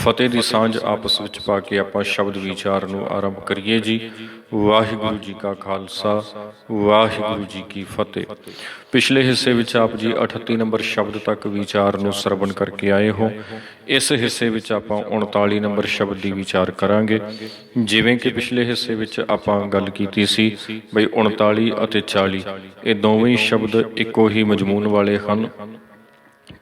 ਫਤਿਹ ਦੀ ਸਾਂਝ ਆਪਸ ਵਿੱਚ ਪਾ ਕੇ ਆਪਾਂ ਸ਼ਬਦ ਵਿਚਾਰ ਨੂੰ ਆਰੰਭ ਕਰੀਏ ਜੀ। ਵਾਹਿਗੁਰੂ ਜੀ ਕਾ ਖਾਲਸਾ, ਵਾਹਿਗੁਰੂ ਜੀ ਕੀ ਫਤਿਹ। ਪਿਛਲੇ ਹਿੱਸੇ ਵਿੱਚ ਆਪ ਜੀ 38 ਨੰਬਰ ਸ਼ਬਦ ਤੱਕ ਵਿਚਾਰ ਨੂੰ ਸਰਵਣ ਕਰਕੇ ਆਏ ਹੋ। ਇਸ ਹਿੱਸੇ ਵਿੱਚ ਆਪਾਂ 39 ਨੰਬਰ ਸ਼ਬਦ ਦੀ ਵਿਚਾਰ ਕਰਾਂਗੇ। ਜਿਵੇਂ ਕਿ ਪਿਛਲੇ ਹਿੱਸੇ ਵਿੱਚ ਆਪਾਂ ਗੱਲ ਕੀਤੀ ਸੀ ਬਈ 39 ਅਤੇ 40 ਇਹ ਦੋਵੇਂ ਸ਼ਬਦ ਇੱਕੋ ਹੀ ਮਜਮੂਨ ਵਾਲੇ ਹਨ।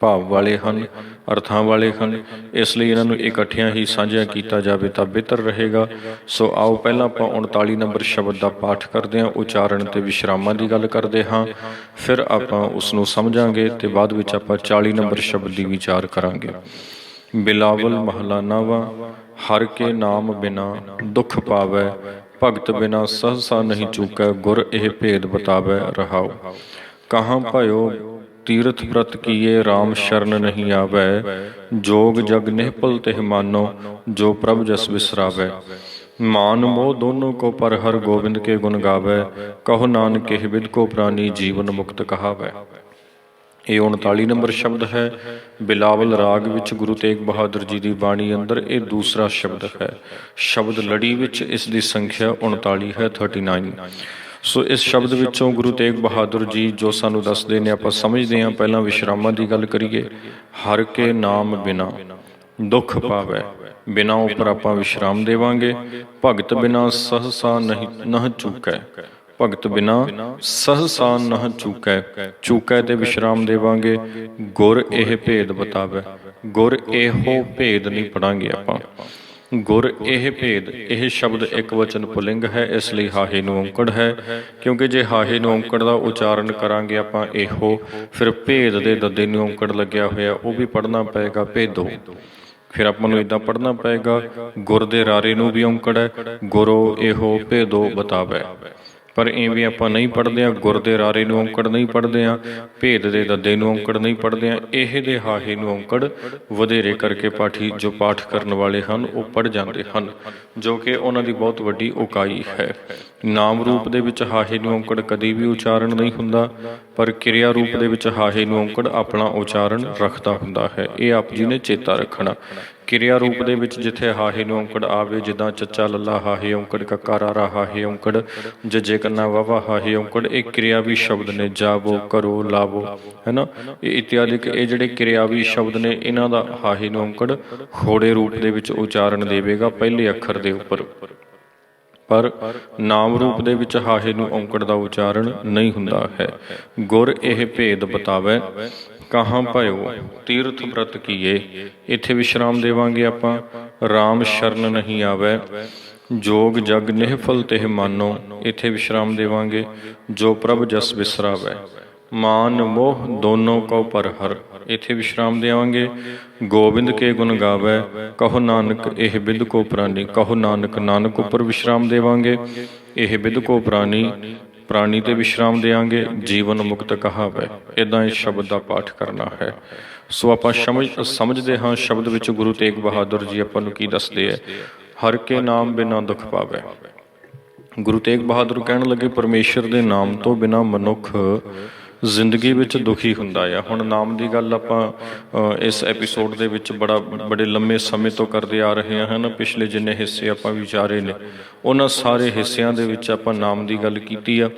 ਭਾਵ ਵਾਲੇ ਹਨ, ਅਰਥਾਂ ਵਾਲੇ ਹਨ। ਇਸ ਲਈ ਇਹਨਾਂ ਨੂੰ ਇਕੱਠਿਆਂ ਹੀ ਸਾਂਝਾ ਕੀਤਾ ਜਾਵੇ ਤਾਂ ਬਿਹਤਰ ਰਹੇਗਾ। ਸੋ ਆਓ ਪਹਿਲਾਂ ਆਪਾਂ 39 ਨੰਬਰ ਸ਼ਬਦ ਦਾ ਪਾਠ ਕਰਦੇ ਹਾਂ, ਉਚਾਰਨ ਤੇ ਵਿਸ਼ਰਾਮਾਂ ਦੀ ਗੱਲ ਕਰਦੇ ਹਾਂ। ਫਿਰ ਆਪਾਂ ਉਸ ਨੂੰ ਸਮਝਾਂਗੇ ਤੇ ਬਾਅਦ ਵਿੱਚ ਆਪਾਂ 40 ਨੰਬਰ ਸ਼ਬਦ ਦੀ ਵਿਚਾਰ ਕਰਾਂਗੇ। ਬਿਲਾਵਲ ਮਹਲਾ ਨਾਵਾ, ਹਰ ਕੇ ਨਾਮ ਬਿਨਾ ਦੁੱਖ ਪਾਵੈ, ਭਗਤ ਬਿਨਾ ਸਹਸਾ ਨਹੀਂ ਚੂਕੈ, ਗੁਰ ਇਹ ਭੇਦ ਬਤਾਵੈ, ਰਹਾਉ। ਕਹਾਂ ਭਇਓ ਤੀਰਥ ਪ੍ਰਤ ਕੀਏ RAM ਸ਼ਰਨ ਨਹੀਂ ਆਵੈ। ਜੋਗ ਜਗ ਨਿਹਪਲ ਤਿਹ ਮਾਨੋ, ਜੋ ਪ੍ਰਭ ਜਸ ਵਿਸਰਾਵੈ ਮਾਨ ਮੋਹ ਦੋਨੋਂ ਕੋ ਪਰ ਹਰ ਗੋਬਿੰਦ ਕੇ ਗੁਣ ਗਾਵੈ। ਕਹੋ ਨਾਨਕ, ਇਹ ਵਿਦ ਕੋ ਪ੍ਰਾਨੀ ਜੀਵਨ ਮੁਕਤ ਕਹਾਵੈ। ਇਹ 39 ਨੰਬਰ ਸ਼ਬਦ ਹੈ। ਬਿਲਾਵਲ ਰਾਗ ਵਿੱਚ ਗੁਰੂ ਤੇਗ ਬਹਾਦਰ ਜੀ ਦੀ ਬਾਣੀ ਅੰਦਰ ਇਹ ਦੂਸਰਾ ਸ਼ਬਦ ਹੈ। ਸ਼ਬਦ ਲੜੀ ਵਿੱਚ ਇਸ ਦੀ ਸੰਖਿਆ 39 ਹੈ 39 ਸੋ ਇਸ ਸ਼ਬਦ ਵਿੱਚੋਂ ਗੁਰੂ ਤੇਗ ਬਹਾਦਰ ਜੀ ਜੋ ਸਾਨੂੰ ਦੱਸਦੇ ਨੇ, ਆਪਾਂ ਸਮਝਦੇ ਹਾਂ, ਪਹਿਲਾਂ ਵਿਸ਼ਰਾਮਾਂ ਦੀ ਗੱਲ ਕਰੀਏ। ਹਰ ਕੇ ਨਾਮ ਬਿਨਾ ਦੁੱਖ ਪਾਵੈ, ਬਿਨਾ ਉਪਰ ਆਪਾਂ ਵਿਸ਼ਰਾਮ ਦੇਵਾਂਗੇ। ਭਗਤ ਬਿਨਾ ਸਹਸਾ ਨਹੀਂ, ਨਹ ਚੁਕੈ। ਭਗਤ ਬਿਨਾ ਸਹਸਾ ਨਹ ਚੁਕੈ ਚੁਕੈ ਤੇ ਵਿਸ਼ਰਾਮ ਦੇਵਾਂਗੇ। ਗੁਰ ਇਹ ਭੇਦ ਬਤਾਵੇ, ਗੁਰ ਇਹੋ ਭੇਦ ਨਹੀਂ ਪੜਾਂਗੇ ਆਪਾਂ। ਗੁਰ ਇਹ ਭੇਦ, ਇਹ ਸ਼ਬਦ ਇੱਕ ਵਚਨ ਪੁਲਿੰਗ ਹੈ, ਇਸ ਲਈ ਹਾਹੇ ਨੂੰ ਔਂਕੜ ਹੈ। ਕਿਉਂਕਿ ਜੇ ਹਾਹੇ ਨੂੰ ਔਂਕੜ ਦਾ ਉਚਾਰਨ ਕਰਾਂਗੇ ਆਪਾਂ ਇਹੋ, ਫਿਰ ਭੇਦ ਦੇ ਦੱਦੇ ਨੂੰ ਔਂਕੜ ਲੱਗਿਆ ਹੋਇਆ, ਉਹ ਵੀ ਪੜਨਾ ਪਏਗਾ ਭੇਦੋ। ਫਿਰ ਆਪਾਂ ਨੂੰ ਇਦਾਂ ਪੜਨਾ ਪਏਗਾ, ਗੁਰ ਦੇ ਰਾਰੇ ਨੂੰ ਵੀ ਔਂਕੜ ਹੈ, ਗੁਰੋ ਇਹੋ ਭੇਦੋ ਬਤਾਵੇ। ਪਰ ਐਵੇਂ ਆਪਾਂ ਨਹੀਂ ਪੜਦੇ ਆ ਗੁਰ ਦੇ ਰਾਰੇ ਨੂੰ ਔਂਕੜ ਨਹੀਂ ਪੜਦੇ ਆ ਭੇਦ ਦੇ ਦੱਦੇ ਨੂੰ ਔਂਕੜ ਨਹੀਂ ਪੜਦੇ ਆ ਇਹ ਦੇ ਹਾਹੇ ਨੂੰ ਔਂਕੜ ਵਧੇਰੇ ਕਰਕੇ ਪਾਠੀ ਜੋ ਪਾਠ ਕਰਨ ਵਾਲੇ ਹਨ, ਉਹ ਪੜ ਜਾਂਦੇ ਹਨ, ਜੋ ਕਿ ਉਹਨਾਂ ਦੀ ਬਹੁਤ ਵੱਡੀ ਉਕਾਈ ਹੈ। ਨਾਮ ਰੂਪ ਦੇ ਵਿੱਚ ਹਾਹੇ ਨੂੰ ਔਂਕੜ ਕਦੀ ਵੀ ਉਚਾਰਨ ਨਹੀਂ ਹੁੰਦਾ, ਪਰ ਕਿਰਿਆ ਰੂਪ ਦੇ ਵਿੱਚ ਹਾਹੇ ਨੂੰ ਔਂਕੜ ਆਪਣਾ ਉਚਾਰਨ ਰੱਖਦਾ ਹੁੰਦਾ ਹੈ, ਇਹ ਆਪ ਜੀ ਨੇ ਚੇਤਾ ਰੱਖਣਾ। ਕਿਰਿਆ ਰੂਪ ਦੇ ਵਿੱਚ ਜਿੱਥੇ ਹਾਹੇ ਨੂੰ ਔਂਕੜ ਆਵੇ, ਜਿੱਦਾਂ ਚੱਚਾ ਲੱਲਾ ਹਾਹੇ ਔਂਕੜ ਕਕਾਰਾ ਰਾ ਹਾਹੇ ਔਂਕੜ, ਜਜੇ ਕੰਨਾ ਵਾਵਾ ਹਾਹੇ ਔਂਕੜ, ਇਹ ਕਿਰਿਆਵੀ ਸ਼ਬਦ ਨੇ, ਜਾਵੋ, ਕਰੋ, ਲਾਵੋ, ਹੈਨਾ? ਇਹ ਇਤਿਆਦਿਕ ਇਹ ਜਿਹੜੇ ਕਿਰਿਆਵੀ ਸ਼ਬਦ ਨੇ, ਇਹਨਾਂ ਦਾ ਹਾਹੇ ਨੂੰ ਔਂਕੜ ਖੋੜੇ ਰੂਪ ਦੇ ਵਿੱਚ ਉਚਾਰਨ ਦੇਵੇਗਾ ਪਹਿਲੇ ਅੱਖਰ ਦੇ ਉੱਪਰ। ਪਰ ਨਾਮ ਰੂਪ ਦੇ ਵਿੱਚ ਹਾਹੇ ਨੂੰ ਔਂਕੜ ਦਾ ਉਚਾਰਨ ਨਹੀਂ ਹੁੰਦਾ ਹੈ। ਗੁਰ ਇਹ ਭੇਦ ਬਤਾਵੇ ਕਹਾਂ ਭਇਓ? ਤੀਰਥ ਬ੍ਰਤ ਕੀਏ। ਇੱਥੇ ਵਿਸ਼ਰਾਮ ਦੇਵਾਂਗੇ ਆਪਾਂ। RAM ਸ਼ਰਨ ਨਹੀਂ ਆਵੇ। ਜੋਗ ਜਗ ਨਿਹਫਲ ਤੇ ਮਾਨੋ। ਇੱਥੇ ਵਿਸ਼ਰਾਮ ਦੇਵਾਂਗੇ। ਜੋ ਪ੍ਰਭ ਜਸ ਵਿਸਰਾਵੇ ਮਾਨ ਮੋਹ ਦੋਨੋਂ ਕੋ ਪਰ ਹਰ। ਇੱਥੇ ਵਿਸ਼ਰਾਮ ਦੇਵਾਂਗੇ। ਗੋਬਿੰਦ ਕੇ ਗੁਣ ਗਾਵੇ। ਕਹੋ ਨਾਨਕ, ਇਹ ਬਿਦ ਕੋ ਪ੍ਰਾਨੀ। ਕਹੋ ਨਾਨਕ ਨਾਨਕ ਉਪਰ ਵਿਸ਼ਰਾਮ ਦੇਵਾਂਗੇ। ਇਹ ਬਿਦ ਕੋ ਪ੍ਰਾਨੀ। ਪ੍ਰਾਣੀ ਤੇ ਵਿਸ਼ਰਾਮ ਦੇਾਂਗੇ ਜੀਵਨ ਮੁਕਤ ਕਹਾਵੇ। ਇਦਾਂ ਇਸ ਸ਼ਬਦ ਦਾ ਪਾਠ ਕਰਨਾ ਹੈ। ਸੋ ਆਪਾਂ ਸਮਝ, ਸਮਝਦੇ ਹਾਂ ਸ਼ਬਦ ਵਿੱਚ ਗੁਰੂ ਤੇਗ ਬਹਾਦਰ ਜੀ ਆਪਾਂ ਨੂੰ ਕੀ ਦੱਸਦੇ ਹੈ ਹਰ ਕੇ ਨਾਮ ਬਿਨਾ ਦੁੱਖ ਪਾਵੇ। ਗੁਰੂ ਤੇਗ ਬਹਾਦਰ ਕਹਿਣ ਲੱਗੇ, ਪਰਮੇਸ਼ਰ ਦੇ ਨਾਮ ਤੋਂ ਬਿਨਾ ਮਨੁੱਖ ਜ਼ਿੰਦਗੀ ਵਿੱਚ ਦੁਖੀ ਹੁੰਦਾ ਆ। ਹੁਣ ਨਾਮ ਦੀ ਗੱਲ ਆਪਾਂ ਇਸ ਐਪੀਸੋਡ ਦੇ ਵਿੱਚ ਬੜਾ, ਬੜੇ ਲੰਮੇ ਸਮੇਂ ਤੋਂ ਕਰਦੇ ਆ ਰਹੇ ਹਾਂ। ਹਨ ਪਿਛਲੇ ਜਿੰਨੇ ਹਿੱਸੇ ਆਪਾਂ ਵਿਚਾਰੇ ਨੇ, ਉਹਨਾਂ ਸਾਰੇ ਹਿੱਸਿਆਂ ਦੇ ਵਿੱਚ ਆਪਾਂ ਨਾਮ ਦੀ ਗੱਲ ਕੀਤੀ ਆ।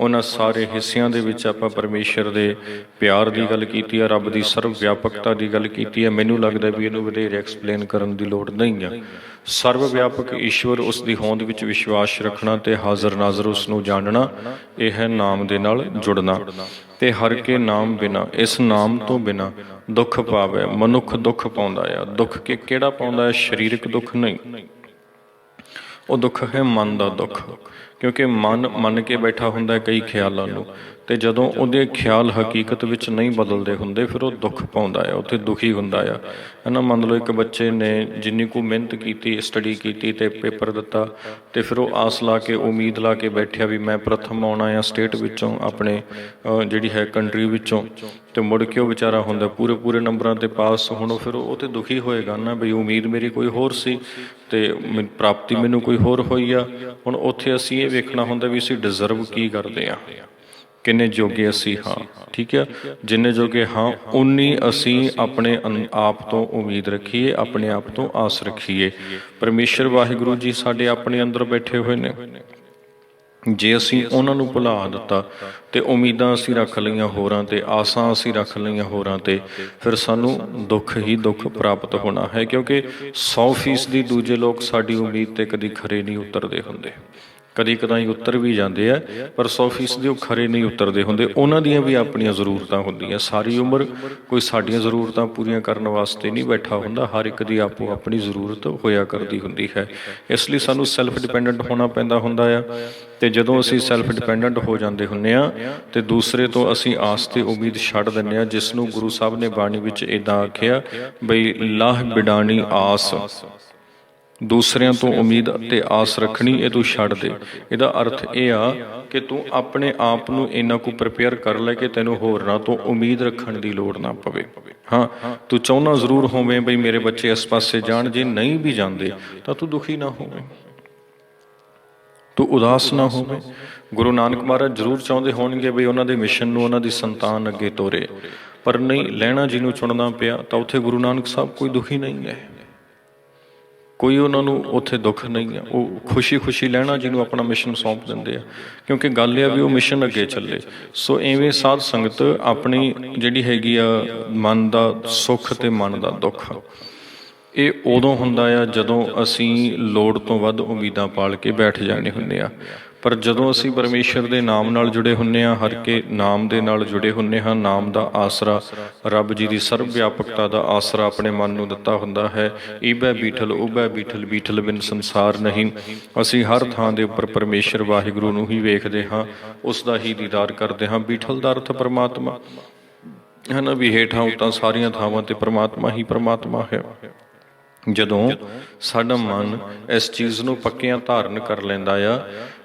ਉਹਨਾਂ ਸਾਰੇ ਹਿੱਸਿਆਂ ਦੇ ਵਿੱਚ ਆਪਾਂ ਪਰਮੇਸ਼ਰ ਦੇ ਪਿਆਰ ਦੀ ਗੱਲ ਕੀਤੀ ਆ, ਰੱਬ ਦੀ ਸਰਵ ਵਿਆਪਕਤਾ ਦੀ ਗੱਲ ਕੀਤੀ ਆ। ਮੈਨੂੰ ਲੱਗਦਾ ਵੀ ਇਹਨੂੰ ਵਧੇਰੇ ਐਕਸਪਲੇਨ ਕਰਨ ਦੀ ਲੋੜ ਨਹੀਂ ਆ। ਸਰਵ ਵਿਆਪਕ ਈਸ਼ਵਰ ਉਸ ਦੀ ਹੋਂਦ ਵਿੱਚ ਵਿਸ਼ਵਾਸ ਰੱਖਣਾ ਤੇ ਹਾਜ਼ਰ ਨਾਜ਼ਰ ਉਸ ਨੂੰ ਜਾਣਨਾ, ਇਹ ਹੈ ਨਾਮ ਦੇ ਨਾਲ ਜੁੜਨਾ। ਤੇ ਹਰ ਕੇ ਨਾਮ ਬਿਨਾ, ਇਸ ਨਾਮ ਤੋਂ ਬਿਨਾ ਦੁੱਖ ਪਾਵੇ, ਮਨੁੱਖ ਦੁੱਖ ਪਾਉਂਦਾ ਆ। ਦੁੱਖ ਕਿ ਕਿਹੜਾ ਪਾਉਂਦਾ ਹੈ? ਸਰੀਰਕ ਦੁੱਖ ਨਹੀਂ। ਉਹ ਦੁੱਖ ਹੈ ਮਨ ਦਾ ਦੁੱਖ। ਕਿਉਂਕਿ ਮਨ, ਮੰਨ ਕੇ ਬੈਠਾ ਹੁੰਦਾ ਹੈ ਕਈ ਖਿਆਲਾਂ ਨੂੰ। ਤੇ ਜਦੋਂ ਉਹਦੇ ਖਿਆਲ ਹਕੀਕਤ ਵਿੱਚ ਨਹੀਂ ਬਦਲਦੇ ਹੁੰਦੇ, ਫਿਰ ਉਹ ਦੁੱਖ ਪਾਉਂਦਾ ਹੈ, ਉੱਥੇ ਦੁਖੀ ਹੁੰਦਾ ਆ। ਹਨਾ, ਮੰਨ ਲਓ ਇੱਕ ਬੱਚੇ ਨੇ ਜਿੰਨੀ ਕੁ ਮਿਹਨਤ ਕੀਤੀ ਸਟੱਡੀ ਕੀਤੀ ਤੇ ਪੇਪਰ ਦਿੱਤਾ, ਤੇ ਫਿਰ ਉਹ ਆਸ ਲਾ ਕੇ, ਉਮੀਦ ਲਾ ਕੇ ਬੈਠਿਆ ਵੀ ਮੈਂ ਪ੍ਰਥਮ ਆਉਣਾ ਆ ਸਟੇਟ ਵਿੱਚੋਂ ਆਪਣੇ ਜਿਹੜੀ ਹੈ ਕੰਟਰੀ ਵਿੱਚੋਂ। ਤੇ ਮੁੜ ਕੇ ਉਹ ਵਿਚਾਰਾ ਹੁੰਦਾ, ਪੂਰੇ ਪੂਰੇ ਨੰਬਰਾਂ ਤੇ ਪਾਸ ਹੁਣ ਉਹ ਫਿਰ ਉਹ ਤੇ ਦੁਖੀ ਹੋਏਗਾ ਨਾ ਬਈ ਉਮੀਦ ਮੇਰੀ ਕੋਈ ਹੋਰ ਸੀ ਤੇ ਮੈਨ- ਪ੍ਰਾਪਤੀ ਮੈਨੂੰ ਕੋਈ ਹੋਰ ਹੋਈ ਆ। ਹੁਣ ਉੱਥੇ ਅਸੀਂ ਇਹ ਵੇਖਣਾ ਹੁੰਦਾ ਵੀ ਅਸੀਂ ਡਿਜ਼ਰਵ ਕੀ ਕਰਦੇ ਆ। ਕਿੰਨੇ ਜੋਗੇ ਅਸੀਂ ਹਾਂ, ਠੀਕ ਹੈ ਜਿੰਨੇ ਜੋਗੇ ਹਾਂ, ਉਨੀ ਅਸੀਂ ਆਪਣੇ ਅੰ- ਆਪ ਤੋਂ ਉਮੀਦ ਰੱਖੀਏ, ਆਪਣੇ ਆਪ ਤੋਂ ਆਸ ਰੱਖੀਏ। ਪਰਮੇਸ਼ਰ ਵਾਹਿਗੁਰੂ ਜੀ ਸਾਡੇ ਆਪਣੇ ਅੰਦਰ ਬੈਠੇ ਹੋਏ ਨੇ। ਜੇ ਅਸੀਂ ਉਹਨਾਂ ਨੂੰ ਭੁਲਾ ਦਿੱਤਾ ਤੇ ਉਮੀਦਾਂ ਅਸੀਂ ਰੱਖ ਲਈਆਂ ਹੋਰਾਂ ਤੇ, ਆਸਾਂ ਅਸੀਂ ਰੱਖ ਲਈਆਂ ਹੋਰਾਂ ਤੇ, ਫਿਰ ਸਾਨੂੰ ਦੁੱਖ ਹੀ ਦੁੱਖ ਪ੍ਰਾਪਤ ਹੋਣਾ ਹੈ ਕਿਉਂਕਿ 100% ਦੂਜੇ ਲੋਕ ਸਾਡੀ ਉਮੀਦ ਤੇ ਕਦੀ ਖਰੇ ਨਹੀਂ ਉਤਰਦੇ ਹੁੰਦੇ। ਕਦੀ ਕਦਾਈ ਉੱਤਰ ਵੀ ਜਾਂਦੇ ਆ, ਪਰ 100% ਦੇ ਉਹ ਖਰੇ ਨਹੀਂ ਉੱਤਰਦੇ ਹੁੰਦੇ। ਉਹਨਾਂ ਦੀਆਂ ਵੀ ਆਪਣੀਆਂ ਜ਼ਰੂਰਤਾਂ ਹੁੰਦੀਆਂ। ਸਾਰੀ ਉਮਰ ਕੋਈ ਸਾਡੀਆਂ ਜ਼ਰੂਰਤਾਂ ਪੂਰੀਆਂ ਕਰਨ ਵਾਸਤੇ ਨਹੀਂ ਬੈਠਾ ਹੁੰਦਾ। ਹਰ ਇੱਕ ਦੀ ਆਪੋ ਆਪਣੀ ਜ਼ਰੂਰਤ ਹੋਇਆ ਕਰਦੀ ਹੁੰਦੀ ਹੈ। ਇਸ ਲਈ ਸਾਨੂੰ ਸੈਲਫ ਡਿਪੈਂਡੈਂਟ ਹੋਣਾ ਪੈਂਦਾ ਹੁੰਦਾ ਆ। ਤੇ ਜਦੋਂ ਅਸੀਂ ਸੈਲਫ ਡਿਪੈਂਡੈਂਟ ਹੋ ਜਾਂਦੇ ਹੁੰਨੇ ਆ, ਤੇ ਦੂਸਰੇ ਤੋਂ ਅਸੀਂ ਆਸ ਤੇ ਉਮੀਦ ਛੱਡ ਦਿੰਨੇ ਆ, ਜਿਸ ਨੂੰ ਗੁਰੂ ਸਾਹਿਬ ਨੇ ਬਾਣੀ ਵਿੱਚ ਇਦਾਂ ਆਖਿਆ, ਬਈ ਲਾਹ ਬਿਡਾਣੀ ਆਸ। ਦੂਸਰਿਆਂ ਤੋਂ ਉਮੀਦ ਤੇ ਆਸ ਰੱਖਣੀ ਇਹ ਤੂੰ ਛੱਡ ਦੇ। ਇਹਦਾ ਅਰਥ ਇਹ ਆ ਕਿ ਤੂੰ ਆਪਣੇ ਆਪ ਨੂੰ ਇੰਨਾ ਕੁ ਪ੍ਰਿਪੇਅਰ ਕਰ ਲੈ ਕਿ ਤੈਨੂੰ ਹੋਰਨਾਂ ਤੋਂ ਉਮੀਦ ਰੱਖਣ ਦੀ ਲੋੜ ਨਾ ਪਵੇ। ਹਾਂ ਤੂੰ ਚਾਹੁੰਦਾ ਜ਼ਰੂਰ ਹੋਵੇਂ ਬਈ ਮੇਰੇ ਬੱਚੇ ਇਸ ਪਾਸੇ ਜਾਣ ਜੇ ਨਹੀਂ ਵੀ ਜਾਂਦੇ ਤਾਂ ਤੂੰ ਦੁਖੀ ਨਾ ਹੋਵੇਂ। ਤੂੰ ਉਦਾਸ ਨਾ ਹੋਵੇਂ। ਗੁਰੂ ਨਾਨਕ ਮਹਾਰਾਜ ਜ਼ਰੂਰ ਚਾਹੁੰਦੇ ਹੋਣਗੇ ਬਈ ਉਹਨਾਂ ਦੇ ਮਿਸ਼ਨ ਨੂੰ ਉਹਨਾਂ ਦੀ ਸੰਤਾਨ ਅੱਗੇ ਤੋਰੇ। ਪਰ ਨਹੀਂ ਲੈਣਾ ਜਿਹਨੂੰ ਚੁਣਨਾ ਪਿਆ ਤਾਂ ਉੱਥੇ ਗੁਰੂ ਨਾਨਕ ਸਾਹਿਬ ਕੋਈ ਦੁਖੀ ਨਹੀਂ ਹੈ। ਕੋਈ ਉਹਨਾਂ ਨੂੰ ਉੱਥੇ ਦੁੱਖ ਨਹੀਂ ਆ ਉਹ ਖੁਸ਼ੀ-ਖੁਸ਼ੀ ਲੈਣਾ ਜਿਹਨੂੰ ਆਪਣਾ ਮਿਸ਼ਨ ਸੌਂਪ ਦਿੰਦੇ ਆ। ਕਿਉਂਕਿ ਗੱਲ ਇਹ ਆ ਵੀ ਉਹ ਮਿਸ਼ਨ ਅੱਗੇ ਚੱਲੇ। ਸੋ ਐਵੇਂ ਸਾਧ ਸੰਗਤ ਆਪਣੀ ਜਿਹੜੀ ਹੈਗੀ ਆ ਮਨ ਦਾ ਸੁੱਖ ਤੇ ਮਨ ਦਾ ਦੁੱਖ ਇਹ ਉਦੋਂ ਹੁੰਦਾ ਆ ਜਦੋਂ ਅਸੀਂ ਲੋੜ ਤੋਂ ਵੱਧ ਉਮੀਦਾਂ ਪਾਲ ਕੇ ਬੈਠ ਜਾਣੇ ਹੁੰਦੇ ਆ। ਪਰ ਜਦੋਂ ਅਸੀਂ ਪਰਮੇਸ਼ਰ ਦੇ ਨਾਮ ਨਾਲ ਜੁੜੇ ਹੁੰਨੇ ਆ, ਹਰ ਕੇ ਨਾਮ ਦੇ ਨਾਲ ਜੁੜੇ ਹੁੰਨੇ ਹਾਂ ਨਾਮ ਦਾ ਆਸਰਾ, ਰੱਬ ਜੀ ਦੀ ਸਰਵ ਵਿਆਪਕਤਾ ਦਾ ਆਸਰਾ ਆਪਣੇ ਮਨ ਨੂੰ ਦਿੱਤਾ ਹੁੰਦਾ ਹੈ। ਈਬੈ ਬੀਠਲ ਉਬੈ ਬੀਠਲ ਬੀਠਲ ਬਿਨ ਸੰਸਾਰ ਨਹੀਂ। ਅਸੀਂ ਹਰ ਥਾਂ ਦੇ ਉੱਪਰ ਪਰਮੇਸ਼ਰ ਵਾਹਿਗੁਰੂ ਨੂੰ ਹੀ ਵੇਖਦੇ ਹਾਂ, ਉਸ ਦਾ ਹੀ ਦੀਦਾਰ ਕਰਦੇ ਹਾਂ। ਬੀਠਲ ਦਾ ਅਰਥ ਪਰਮਾਤਮਾ। ਹੈ ਨਾ ਵੀ ਹੇਠਾਂ, ਉਤਾਂ ਸਾਰੀਆਂ ਥਾਵਾਂ ਤੇ ਪਰਮਾਤਮਾ ਹੀ ਪਰਮਾਤਮਾ ਹੈ। ਜਦੋਂ ਸਾਡਾ ਮਨ ਇਸ ਚੀਜ਼ ਨੂੰ ਪੱਕਿਆਂ ਧਾਰਨ ਕਰ ਲੈਂਦਾ ਆ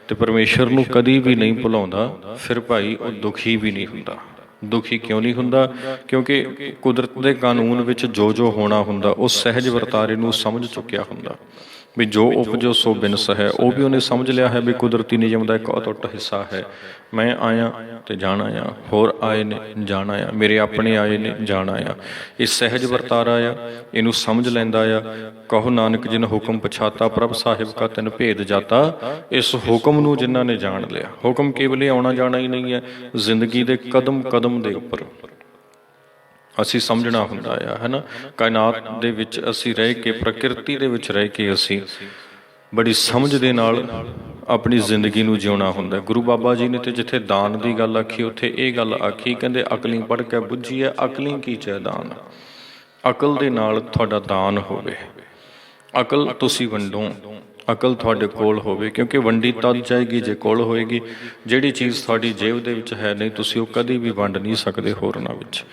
ਤੇ ਪਰਮੇਸ਼ਰ ਨੂੰ ਕਦੀ ਵੀ ਨਹੀਂ ਭੁਲਾਉਂਦਾ, ਫਿਰ ਭਾਈ ਉਹ ਦੁਖੀ ਵੀ ਨਹੀਂ ਹੁੰਦਾ। ਦੁਖੀ ਕਿਉਂ ਨਹੀਂ ਹੁੰਦਾ? ਕਿਉਂਕਿ ਕੁਦਰਤ ਦੇ ਕਾਨੂੰਨ ਵਿੱਚ ਜੋ ਜੋ ਹੋਣਾ ਹੁੰਦਾ, ਉਹ ਸਹਿਜ ਵਰਤਾਰੇ ਨੂੰ ਸਮਝ ਚੁੱਕਿਆ ਹੁੰਦਾ। ਵੀ ਜੋ ਉਪਜੋ ਸੋ ਬਿਨਸ ਹੈ ਉਹ ਵੀ ਉਹਨੇ ਸਮਝ ਲਿਆ ਹੈ ਵੀ ਕੁਦਰਤੀ ਨਿਯਮ ਦਾ ਇੱਕ ਅਟੁੱਟ ਹਿੱਸਾ ਹੈ। ਮੈਂ ਆਇਆ ਤੇ ਜਾਣਾ ਆ ਹੋਰ ਆਏ ਨੇ ਜਾਣਾ ਆ ਮੇਰੇ ਆਪਣੇ ਆਏ ਨੇ ਜਾਣਾ ਆ ਇਹ ਸਹਿਜ ਵਰਤਾਰਾ ਆ ਇਹਨੂੰ ਸਮਝ ਲੈਂਦਾ ਆ ਕਹੋ ਨਾਨਕ ਜਿਨ ਹੁਕਮ ਪਛਾਤਾ ਪ੍ਰਭ ਸਾਹਿਬ ਕਾ ਤਨ ਭੇਦ ਜਾਤਾ ਇਸ ਹੁਕਮ ਨੂੰ ਜਿਨ੍ਹਾਂ ਨੇ ਜਾਣ ਲਿਆ। ਹੁਕਮ ਕੇਵਲ ਇਹ ਆਉਣਾ ਜਾਣਾ ਹੀ ਨਹੀਂ ਹੈ ਜ਼ਿੰਦਗੀ ਦੇ ਕਦਮ ਕਦਮ ਦੇ ਉੱਪਰ। ਅਸੀਂ ਸਮਝਣਾ ਹੁੰਦਾ ਆ, ਹੈਨਾ? ਕਾਇਨਾਤ ਦੇ ਵਿੱਚ ਅਸੀਂ ਰਹਿ ਕੇ, ਪ੍ਰਕਿਰਤੀ ਦੇ ਵਿੱਚ ਰਹਿ ਕੇ ਅਸੀਂ ਬੜੀ ਸਮਝ ਦੇ ਨਾਲ ਆਪਣੀ ਜ਼ਿੰਦਗੀ ਨੂੰ ਜਿਉਣਾ ਹੁੰਦਾ। ਗੁਰੂ ਬਾਬਾ ਜੀ ਨੇ ਤੇ ਜਿੱਥੇ ਦਾਨ ਦੀ ਗੱਲ ਆਖੀ, ਉੱਥੇ ਇਹ ਗੱਲ ਆਖੀ, ਕਹਿੰਦੇ ਅਕਲੀ ਪੜ ਕੇ ਬੁੱਝੀ ਹੈ ਅਕਲੀ ਕੀ ਚੈ ਦਾਨ? ਅਕਲ ਦੇ ਨਾਲ ਤੁਹਾਡਾ ਦਾਨ ਹੋਵੇ। ਅਕਲ ਤੁਸੀਂ ਵੰਡੋ। ਅਕਲ ਤੁਹਾਡੇ ਕੋਲ ਹੋਵੇ, ਕਿਉਂਕਿ ਵੰਡੀ ਤਦ ਜਾਏਗੀ ਜੇ ਕੋਲ ਹੋਏਗੀ। ਜਿਹੜੀ ਚੀਜ਼ ਤੁਹਾਡੀ ਜੇਬ ਦੇ ਵਿੱਚ ਹੈ ਨਹੀਂ, ਤੁਸੀਂ ਉਹ ਕਦੀ ਵੀ ਵੰਡ ਨਹੀਂ ਸਕਦੇ ਹੋਰਨਾਂ ਵਿੱਚ।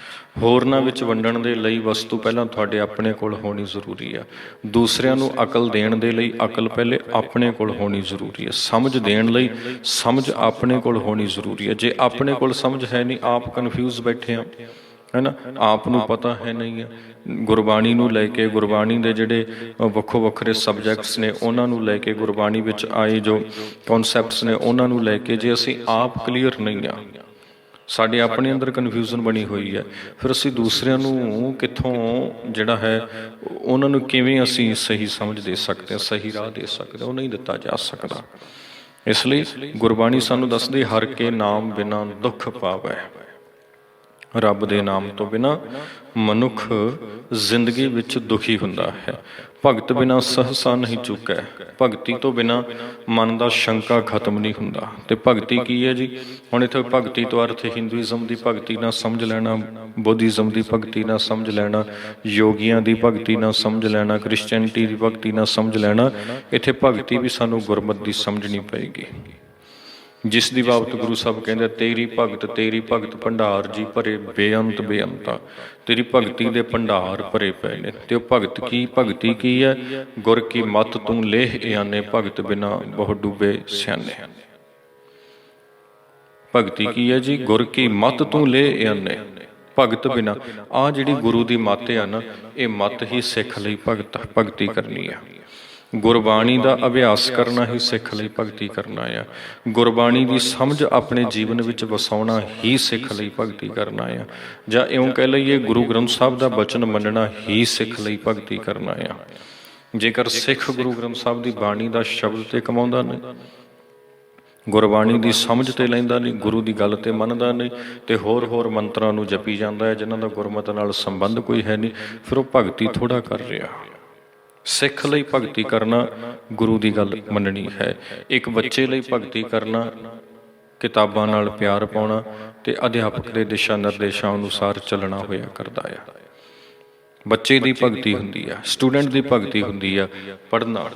ਹੋਰਨਾਂ ਵਿੱਚ ਵੰਡਣ ਦੇ ਲਈ ਵਸਤੂ ਪਹਿਲਾਂ ਤੁਹਾਡੇ ਆਪਣੇ ਕੋਲ ਹੋਣੀ ਜ਼ਰੂਰੀ ਆ। ਦੂਸਰਿਆਂ ਨੂੰ ਅਕਲ ਦੇਣ ਦੇ ਲਈ ਅਕਲ ਪਹਿਲੇ ਆਪਣੇ ਕੋਲ ਹੋਣੀ ਜ਼ਰੂਰੀ ਹੈ ਸਮਝ ਦੇਣ ਲਈ ਸਮਝ ਆਪਣੇ ਕੋਲ ਹੋਣੀ ਜ਼ਰੂਰੀ ਹੈ ਜੇ ਆਪਣੇ ਕੋਲ ਸਮਝ ਹੈ ਨਹੀਂ, ਆਪ ਕਨਫਿਊਜ਼ ਬੈਠੇ ਆ। ਹੈ ਨਾ ਆਪ ਨੂੰ ਪਤਾ ਹੈ ਨਹੀਂ ਹੈ। ਗੁਰਬਾਣੀ ਨੂੰ ਲੈ ਕੇ ਗੁਰਬਾਣੀ ਦੇ ਜਿਹੜੇ ਵੱਖੋ ਵੱਖਰੇ ਸਬਜੈਕਟਸ ਨੇ, ਉਹਨਾਂ ਨੂੰ ਲੈ ਕੇ ਗੁਰਬਾਣੀ ਵਿੱਚ ਆਏ ਜੋ ਕਨਸੈਪਟਸ ਨੇ, ਉਹਨਾਂ ਨੂੰ ਲੈ ਕੇ ਜੇ ਅਸੀਂ ਆਪ ਕਲੀਅਰ ਨਹੀਂ ਆ ਸਾਡੇ ਆਪਣੇ ਅੰਦਰ ਕਨਫਿਊਜ਼ਨ ਬਣੀ ਹੋਈ ਹੈ। ਫਿਰ ਅਸੀਂ ਦੂਸਰਿਆਂ ਨੂੰ ਕਿੱਥੋਂ ਜਿਹੜਾ ਹੈ, ਉਹਨਾਂ ਨੂੰ ਕਿਵੇਂ ਅਸੀਂ ਸਹੀ ਸਮਝ ਦੇ ਸਕਦੇ ਹਾਂ, ਸਹੀ ਰਾਹ ਦੇ ਸਕਦੇ ਉਹ ਨਹੀਂ ਦਿੱਤਾ ਜਾ ਸਕਦਾ। ਇਸ ਲਈ ਗੁਰਬਾਣੀ ਸਾਨੂੰ ਦੱਸਦੀ ਹਰ ਕੇ ਨਾਮ ਬਿਨਾਂ ਦੁੱਖ ਪਾਵੈ। ਰੱਬ ਦੇ ਨਾਮ ਤੋਂ ਬਿਨਾ ਮਨੁੱਖ ਜ਼ਿੰਦਗੀ ਵਿੱਚ ਦੁਖੀ ਹੁੰਦਾ ਹੈ। ਭਗਤ ਬਿਨਾ ਸਹਸਾ ਨਹੀਂ ਚੁੱਕੈ। ਭਗਤੀ ਤੋਂ ਬਿਨਾ ਮਨ ਦਾ ਸ਼ੰਕਾ ਖਤਮ ਨਹੀਂ ਹੁੰਦਾ। ਤੇ ਭਗਤੀ ਕੀ ਹੈ ਜੀ? ਹੁਣ ਇੱਥੇ ਭਗਤੀ ਤੋਂ ਅਰਥ ਹਿੰਦੂਇਜ਼ਮ ਦੀ ਭਗਤੀ ਨਾਲ ਸਮਝ ਲੈਣਾ, ਬੁੱਧੀਜ਼ਮ ਦੀ ਭਗਤੀ ਨਾਲ ਸਮਝ ਲੈਣਾ, ਯੋਗੀਆਂ ਦੀ ਭਗਤੀ ਨਾਲ ਸਮਝ ਲੈਣਾ ਕ੍ਰਿਸਚੀਅਨਿਟੀ ਦੀ ਭਗਤੀ ਨਾਲ ਸਮਝ ਲੈਣਾ, ਇੱਥੇ ਭਗਤੀ ਵੀ ਸਾਨੂੰ ਗੁਰਮਤਿ ਦੀ ਸਮਝਣੀ ਪਏਗੀ। ਜਿਸ ਦੀ ਬਾਬਤ ਗੁਰੂ ਸਾਹਿਬ ਕਹਿੰਦੇ ਤੇਰੀ ਭਗਤ ਤੇਰੀ ਭਗਤ ਭੰਡਾਰ ਜੀ ਭਰੇ ਬੇਅੰਤ ਬੇਅੰਤਾ। ਤੇਰੀ ਭਗਤੀ ਦੇ ਭੰਡਾਰ ਭਰੇ ਪਏ ਨੇ। ਤੇ ਉਹ ਭਗਤ ਕੀ, ਭਗਤੀ ਕੀ ਹੈ? ਗੁਰ ਕੀ ਮਤ ਤੂੰ ਲੇਹ ਇਆਨੇ, ਭਗਤ ਬਿਨਾ ਬਹੁ ਡੂਬੇ ਸਿਆਨੇ। ਭਗਤੀ ਕੀ ਹੈ ਜੀ? ਗੁਰ ਕੀ ਮਤ ਤੂੰ ਲੈ ਇਆਨੇ, ਭਗਤ ਬਿਨਾ। ਆ ਜਿਹੜੀ ਗੁਰੂ ਦੀ ਮੱਤ ਆ ਨਾ, ਇਹ ਮੱਤ ਹੀ ਸਿੱਖ ਲਈ ਭਗਤ, ਭਗਤੀ ਕਰਨੀ ਆ। ਗੁਰਬਾਣੀ ਦਾ ਅਭਿਆਸ ਕਰਨਾ ਹੀ ਸਿੱਖ ਲਈ ਭਗਤੀ ਕਰਨਾ ਆ। ਗੁਰਬਾਣੀ ਦੀ ਸਮਝ ਆਪਣੇ ਜੀਵਨ ਵਿੱਚ ਵਸਾਉਣਾ ਹੀ ਸਿੱਖ ਲਈ ਭਗਤੀ ਕਰਨਾ ਆ। ਜਾਂ ਇਉਂ ਕਹਿ ਲਈਏ, ਗੁਰੂ ਗ੍ਰੰਥ ਸਾਹਿਬ ਦਾ ਬਚਨ ਮੰਨਣਾ ਹੀ ਸਿੱਖ ਲਈ ਭਗਤੀ ਕਰਨਾ ਆ। ਜੇਕਰ ਸਿੱਖ ਗੁਰੂ ਗ੍ਰੰਥ ਸਾਹਿਬ ਦੀ ਬਾਣੀ ਦਾ ਸ਼ਬਦ ਤੇ ਕਮਾਉਂਦਾ ਨਹੀਂ, ਗੁਰਬਾਣੀ ਦੀ ਸਮਝ ਤੇ ਲੈਂਦਾ ਨਹੀਂ, ਗੁਰੂ ਦੀ ਗੱਲ ਤੇ ਮੰਨਦਾ ਨਹੀਂ, ਤੇ ਹੋਰ ਹੋਰ ਮੰਤਰਾਂ ਨੂੰ ਜਪੀ ਜਾਂਦਾ ਹੈ, ਜਿਨ੍ਹਾਂ ਦਾ ਗੁਰਮਤ ਨਾਲ ਸੰਬੰਧ ਕੋਈ ਹੈ ਨਹੀਂ, ਫਿਰ ਉਹ ਭਗਤੀ ਥੋੜਾ ਕਰ ਰਿਹਾ। ਸਿੱਖ ਲਈ ਭਗਤੀ ਕਰਨਾ ਗੁਰੂ ਦੀ ਗੱਲ ਮੰਨਣੀ ਹੈ। ਇੱਕ ਬੱਚੇ ਲਈ ਭਗਤੀ ਕਰਨਾ, ਕਿਤਾਬਾਂ ਨਾਲ ਪਿਆਰ ਪਾਉਣਾ ਤੇ ਅਧਿਆਪਕ ਦੇ ਦਿਸ਼ਾ ਨਿਰਦੇਸ਼ਾਂ ਅਨੁਸਾਰ ਚੱਲਣਾ ਹੋਇਆ ਕਰਦਾ ਆ। ਬੱਚੇ ਦੀ ਭਗਤੀ ਹੁੰਦੀ ਆ, ਸਟੂਡੈਂਟ ਦੀ ਭਗਤੀ ਹੁੰਦੀ ਆ ਪੜ੍ਹਨਾ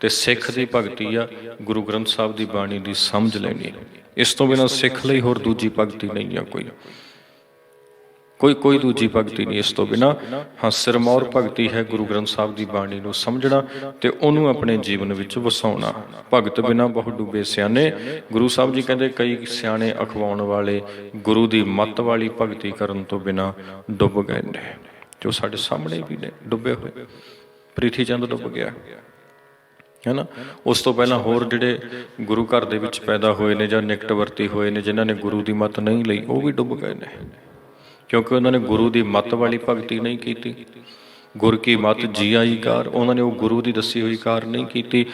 ਤੇ ਸਿੱਖ ਦੀ ਭਗਤੀ ਆ, ਗੁਰੂ ਗ੍ਰੰਥ ਸਾਹਿਬ ਦੀ ਬਾਣੀ ਦੀ ਸਮਝ ਲੈਣੀ। ਇਸ ਤੋਂ ਬਿਨਾਂ ਸਿੱਖ ਲਈ ਹੋਰ ਦੂਜੀ ਭਗਤੀ ਨਹੀਂ ਆ ਕੋਈ। ਕੋਈ ਕੋਈ ਦੂਜੀ ਭਗਤੀ ਨਹੀਂ ਇਸ ਤੋਂ ਬਿਨਾ। ਹਾਂ ਸਿਰਮੌਰ ਭਗਤੀ ਹੈ ਗੁਰੂ ਗ੍ਰੰਥ ਸਾਹਿਬ ਦੀ ਬਾਣੀ ਨੂੰ ਸਮਝਣਾ ਤੇ ਉਹਨੂੰ ਆਪਣੇ ਜੀਵਨ ਵਿੱਚ ਵਸਾਉਣਾ। ਭਗਤ ਬਿਨਾ ਬਹੁਤ ਡੁੱਬੇ ਸਿਆਣੇ। ਗੁਰੂ ਸਾਹਿਬ ਜੀ ਕਹਿੰਦੇ, ਕਈ ਸਿਆਣੇ ਅਖਵਾਉਣ ਵਾਲੇ ਗੁਰੂ ਦੀ ਮੱਤ ਵਾਲੀ ਭਗਤੀ ਕਰਨ ਤੋਂ ਬਿਨਾ ਡੁੱਬ ਗਏ ਨੇ, ਜੋ ਸਾਡੇ ਸਾਹਮਣੇ ਵੀ ਨੇ, ਡੁੱਬੇ ਹੋਏ। ਪ੍ਰੀਥੀ ਚੰਦ ਡੁੱਬ ਗਿਆ। ਹੈ ਨਾ ਉਸ ਤੋਂ ਪਹਿਲਾਂ ਹੋਰ ਜਿਹੜੇ ਗੁਰੂ ਘਰ ਦੇ ਵਿੱਚ ਪੈਦਾ ਹੋਏ ਨੇ ਜਾਂ ਨਿਕਟ ਵਰਤੀ ਹੋਏ ਨੇ, ਜਿਨ੍ਹਾਂ ਨੇ ਗੁਰੂ ਦੀ ਮੱਤ ਨਹੀਂ ਲਈ, ਉਹ ਵੀ ਡੁੱਬ ਗਏ ਨੇ। ਕਿਉਂਕਿ ਉਹਨਾਂ ਨੇ ਗੁਰੂ ਦੀ ਮੱਤ ਵਾਲੀ ਭਗਤੀ ਨਹੀਂ ਕੀਤੀ। ਗੁਰ ਕੀ ਮਤ ਜੀ ਆਈ ਕਾਰ, ਉਹਨਾਂ ਨੇ ਉਹ ਗੁਰੂ ਦੀ ਦੱਸੀ ਹੋਈ ਕਾਰ ਨਹੀਂ ਕੀਤੀ।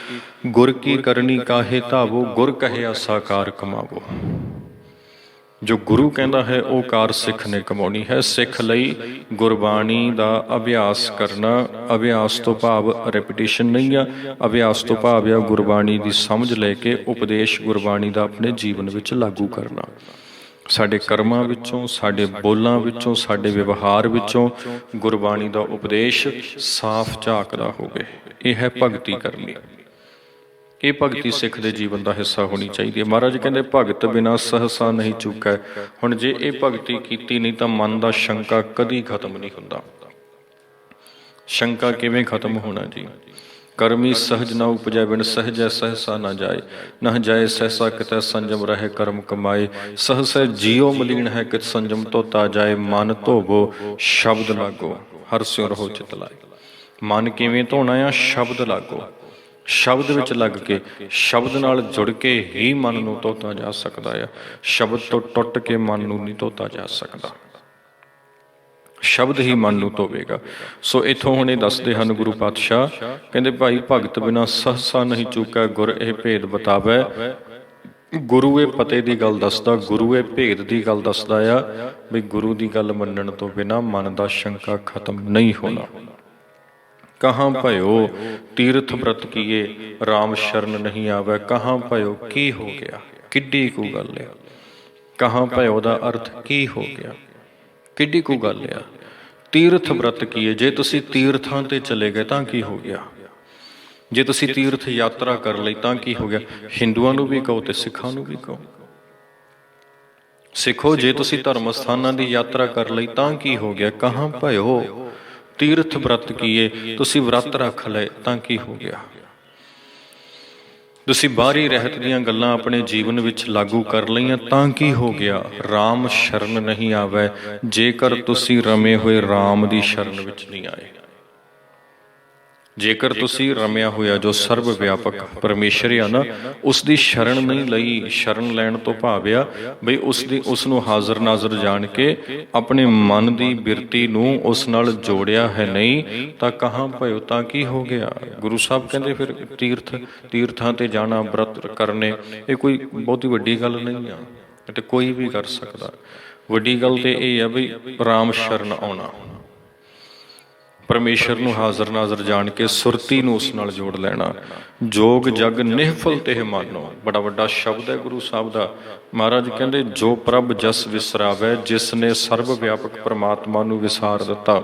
ਗੁਰ ਕੀ ਕਰਨੀ ਕਾਹੇ ਧਾਵੋ, ਗੁਰ ਕਹੇ ਆਸਾ ਕਾਰ ਕਮਾਵੋ। ਜੋ ਗੁਰੂ ਕਹਿੰਦਾ ਹੈ, ਉਹ ਕਾਰ ਸਿੱਖ ਨੇ ਕਮਾਉਣੀ ਹੈ। ਸਿੱਖ ਲਈ ਗੁਰਬਾਣੀ ਦਾ ਅਭਿਆਸ ਕਰਨਾ, ਅਭਿਆਸ ਤੋਂ ਭਾਵ ਰੈਪੀਟੀਸ਼ਨ ਨਹੀਂ ਆ। ਅਭਿਆਸ ਤੋਂ ਭਾਵ ਆ ਗੁਰਬਾਣੀ ਦੀ ਸਮਝ ਲੈ ਕੇ ਉਪਦੇਸ਼ ਗੁਰਬਾਣੀ ਦਾ ਆਪਣੇ ਜੀਵਨ ਵਿੱਚ ਲਾਗੂ ਕਰਨਾ। ਸਾਡੇ ਕਰਮਾਂ ਵਿੱਚੋਂ, ਸਾਡੇ ਬੋਲਾਂ ਵਿੱਚੋਂ, ਸਾਡੇ ਵਿਵਹਾਰ ਵਿੱਚੋਂ ਗੁਰਬਾਣੀ ਦਾ ਉਪਦੇਸ਼ ਸਾਫ਼ ਝਾਕਦਾ ਹੋਵੇ। ਇਹ ਹੈ ਭਗਤੀ ਕਰਨੀ। ਇਹ ਭਗਤੀ ਸਿੱਖ ਦੇ ਜੀਵਨ ਦਾ ਹਿੱਸਾ ਹੋਣੀ ਚਾਹੀਦੀ ਹੈ। ਮਹਾਰਾਜ ਕਹਿੰਦੇ, ਭਗਤ ਬਿਨਾ ਸਹਸਾ ਨਹੀਂ ਚੁੱਕੈ। ਹੁਣ ਜੇ ਇਹ ਭਗਤੀ ਕੀਤੀ ਨਹੀਂ ਤਾਂ ਮਨ ਦਾ ਸ਼ੰਕਾ ਕਦੀ ਖਤਮ ਨਹੀਂ ਹੁੰਦਾ। ਸ਼ੰਕਾ ਕਿਵੇਂ ਖਤਮ ਹੋਣਾ ਜੀ? ਕਰਮੀ ਸਹਜ ਨਾ ਉਪਜੈ, ਬਿਨ ਸਹਜੈ ਸਹਸਾ ਨਾ ਜਾਏ। ਨਾ ਜਾਏ ਸਹਸਾ ਕਿਤੈ ਸੰਜਮ ਰਹੇ ਕਰਮ ਕਮਾਏ। ਸਹਸੈ ਜੀਉ ਮਲੀਨ ਹੈ ਕਿਤ ਸੰਜਮ ਤੋਤਾ ਜਾਏ। ਮਨ ਧੋਵੋ, ਸ਼ਬਦ ਲਾਗੋ, ਹਰ ਸਿਉ ਰਹੋ ਚਿਤ ਲਾਏ। ਮਨ ਕਿਵੇਂ ਧੋਣਾ ਆ? ਸ਼ਬਦ ਲਾਗੋ। ਸ਼ਬਦ ਵਿੱਚ ਲੱਗ ਕੇ, ਸ਼ਬਦ ਨਾਲ ਜੁੜ ਕੇ ਹੀ ਮਨ ਨੂੰ ਧੋਤਾ ਜਾ ਸਕਦਾ ਆ। ਸ਼ਬਦ ਤੋਂ ਟੁੱਟ ਕੇ ਮਨ ਨੂੰ ਨਹੀਂ ਧੋਤਾ ਜਾ ਸਕਦਾ। ਸ਼ਬਦ ਹੀ ਮਨ ਨੂੰ ਧੋਵੇਗਾ। ਸੋ ਇਥੋਂ ਹੁਣ ਇਹ ਦੱਸਦੇ ਹਨ ਗੁਰੂ ਪਾਤਸ਼ਾਹ, ਕਹਿੰਦੇ ਭਾਈ ਭਗਤ ਬਿਨਾ ਸਹਸਾ ਨਹੀਂ ਚੁੱਕਾ, ਗੁਰ ਇਹ ਭੇਦ ਬਤਾਵੇ। ਗੁਰੂ ਇਹ ਪਤੇ ਦੀ ਗੱਲ ਦੱਸਦਾ, ਗੁਰੂ ਇਹ ਭੇਦ ਦੀ ਗੱਲ ਦੱਸਦਾ ਆ ਵੀ ਗੁਰੂ ਦੀ ਗੱਲ ਮੰਨਣ ਤੋਂ ਬਿਨਾ ਮਨ ਦਾ ਸ਼ੰਕਾ ਖਤਮ ਨਹੀਂ ਹੋਣਾ। ਕਹਾਂ ਭਇਓ ਤੀਰਥ ਬ੍ਰਤ ਕੀਏ RAM ਸ਼ਰਨ ਨਹੀਂ ਆਵੇ। ਕਹਾਂ ਭਇਓ ਕੀ ਹੋ ਗਿਆ? ਕਿੱਡੀ ਕੋ ਗੱਲ ਹੈ ਕਹਾਂ ਭਇਓ ਦਾ ਅਰਥ ਕੀ ਹੋ ਗਿਆ? ਕਿੱਡੀ ਕੋ ਗੱਲ ਆ। ਤੀਰਥ ਬ੍ਰਤ ਕੀਏ। ਜੇ ਤੁਸੀਂ ਤੀਰਥਾਂ ਤੇ ਚਲੇ ਗਏ ਤਾਂ ਕੀ ਹੋ ਗਿਆ? ਜੇ ਤੁਸੀਂ ਤੀਰਥ ਯਾਤਰਾ ਕਰ ਲਈ ਤਾਂ ਕੀ ਹੋ ਗਿਆ? ਹਿੰਦੂਆਂ ਨੂੰ ਵੀ ਕਹੋ ਤੇ ਸਿੱਖਾਂ ਨੂੰ ਵੀ ਕਹੋ। ਸਿੱਖੋ, ਜੇ ਤੁਸੀਂ ਧਰਮ ਸਥਾਨਾਂ ਦੀ ਯਾਤਰਾ ਕਰ ਲਈ ਤਾਂ ਕੀ ਹੋ ਗਿਆ? ਕਹਾਂ ਭਇਓ? ਤੀਰਥ ਬ੍ਰਤ ਕੀਏ। ਤੁਸੀਂ ਵਰਤ ਰੱਖ ਲਏ ਤਾਂ ਕੀ ਹੋ ਗਿਆ? ਤੁਸੀਂ ਬਾਹਰੀ ਰਹਿਤ ਦੀਆਂ ਗੱਲਾਂ ਆਪਣੇ ਜੀਵਨ ਵਿੱਚ ਲਾਗੂ ਕਰ ਲਈਆਂ ਤਾਂ ਕੀ ਹੋ ਗਿਆ? RAM ਸ਼ਰਨ ਨਹੀਂ ਆਵੇ, ਜੇਕਰ ਤੁਸੀਂ ਰਮੇ ਹੋਏ RAM ਦੀ ਸ਼ਰਨ ਵਿੱਚ ਨਹੀਂ ਆਏ। ਜੇਕਰ ਤੁਸੀਂ ਰਮਿਆ ਹੋਇਆ ਜੋ ਸਰਵ ਵਿਆਪਕ ਪਰਮੇਸ਼ਰ ਆ ਨਾ ਉਸ ਦੀ ਸ਼ਰਨ ਨਹੀਂ ਲਈ ਸ਼ਰਨ ਲੈਣ ਤੋਂ ਭਾਵਿਆ ਬਈ ਉਸ ਦੀ ਉਸ ਨੂੰ ਹਾਜ਼ਰ ਨਾਜ਼ਰ ਜਾਣ ਕੇ ਆਪਣੇ ਮਨ ਦੀ ਬਿਰਤੀ ਨੂੰ ਉਸ ਨਾਲ ਜੋੜਿਆ ਹੈ ਨਹੀਂ ਤਾਂ ਕਹਾਂ ਭਇਓ ਤਾਂ ਕੀ ਹੋ ਗਿਆ? ਗੁਰੂ ਸਾਹਿਬ ਕਹਿੰਦੇ ਫਿਰ ਤੀਰਥ ਤੀਰਥਾਂ ਤੇ ਜਾਣਾ ਬ੍ਰਤ ਕਰਨੇ ਇਹ ਕੋਈ ਬਹੁਤੀ ਵੱਡੀ ਗੱਲ ਨਹੀਂ ਆ। ਤੇ ਕੋਈ ਵੀ ਕਰ ਸਕਦਾ। ਵੱਡੀ ਗੱਲ ਤੇ ਇਹ ਆ ਬਈ ਰਾਮ ਸ਼ਰਨ ਆਉਣਾ। ਪਰਮੇਸ਼ਰ ਨੂੰ ਹਾਜ਼ਰ ਨਾਜ਼ਰ ਜਾਣ ਕੇ ਸੁਰਤੀ ਨੂੰ ਉਸ ਨਾਲ ਜੋੜ ਲੈਣਾ। ਜੋਗ, ਜਗ, ਨਿਹਫਲ ਤੇ ਮਾਨੋ। ਬੜਾ ਵੱਡਾ ਸ਼ਬਦ ਹੈ ਗੁਰੂ ਸਾਹਿਬ ਦਾ। ਮਹਾਰਾਜ ਕਹਿੰਦੇ, ਜੋ ਪ੍ਰਭ ਜਸ ਵਿਸਰਾਵੇ, ਜਿਸ ਨੇ ਸਰਬ ਵਿਆਪਕ ਪ੍ਰਮਾਤਮਾ ਨੂੰ ਵਿਸਾਰ ਦਿੱਤਾ,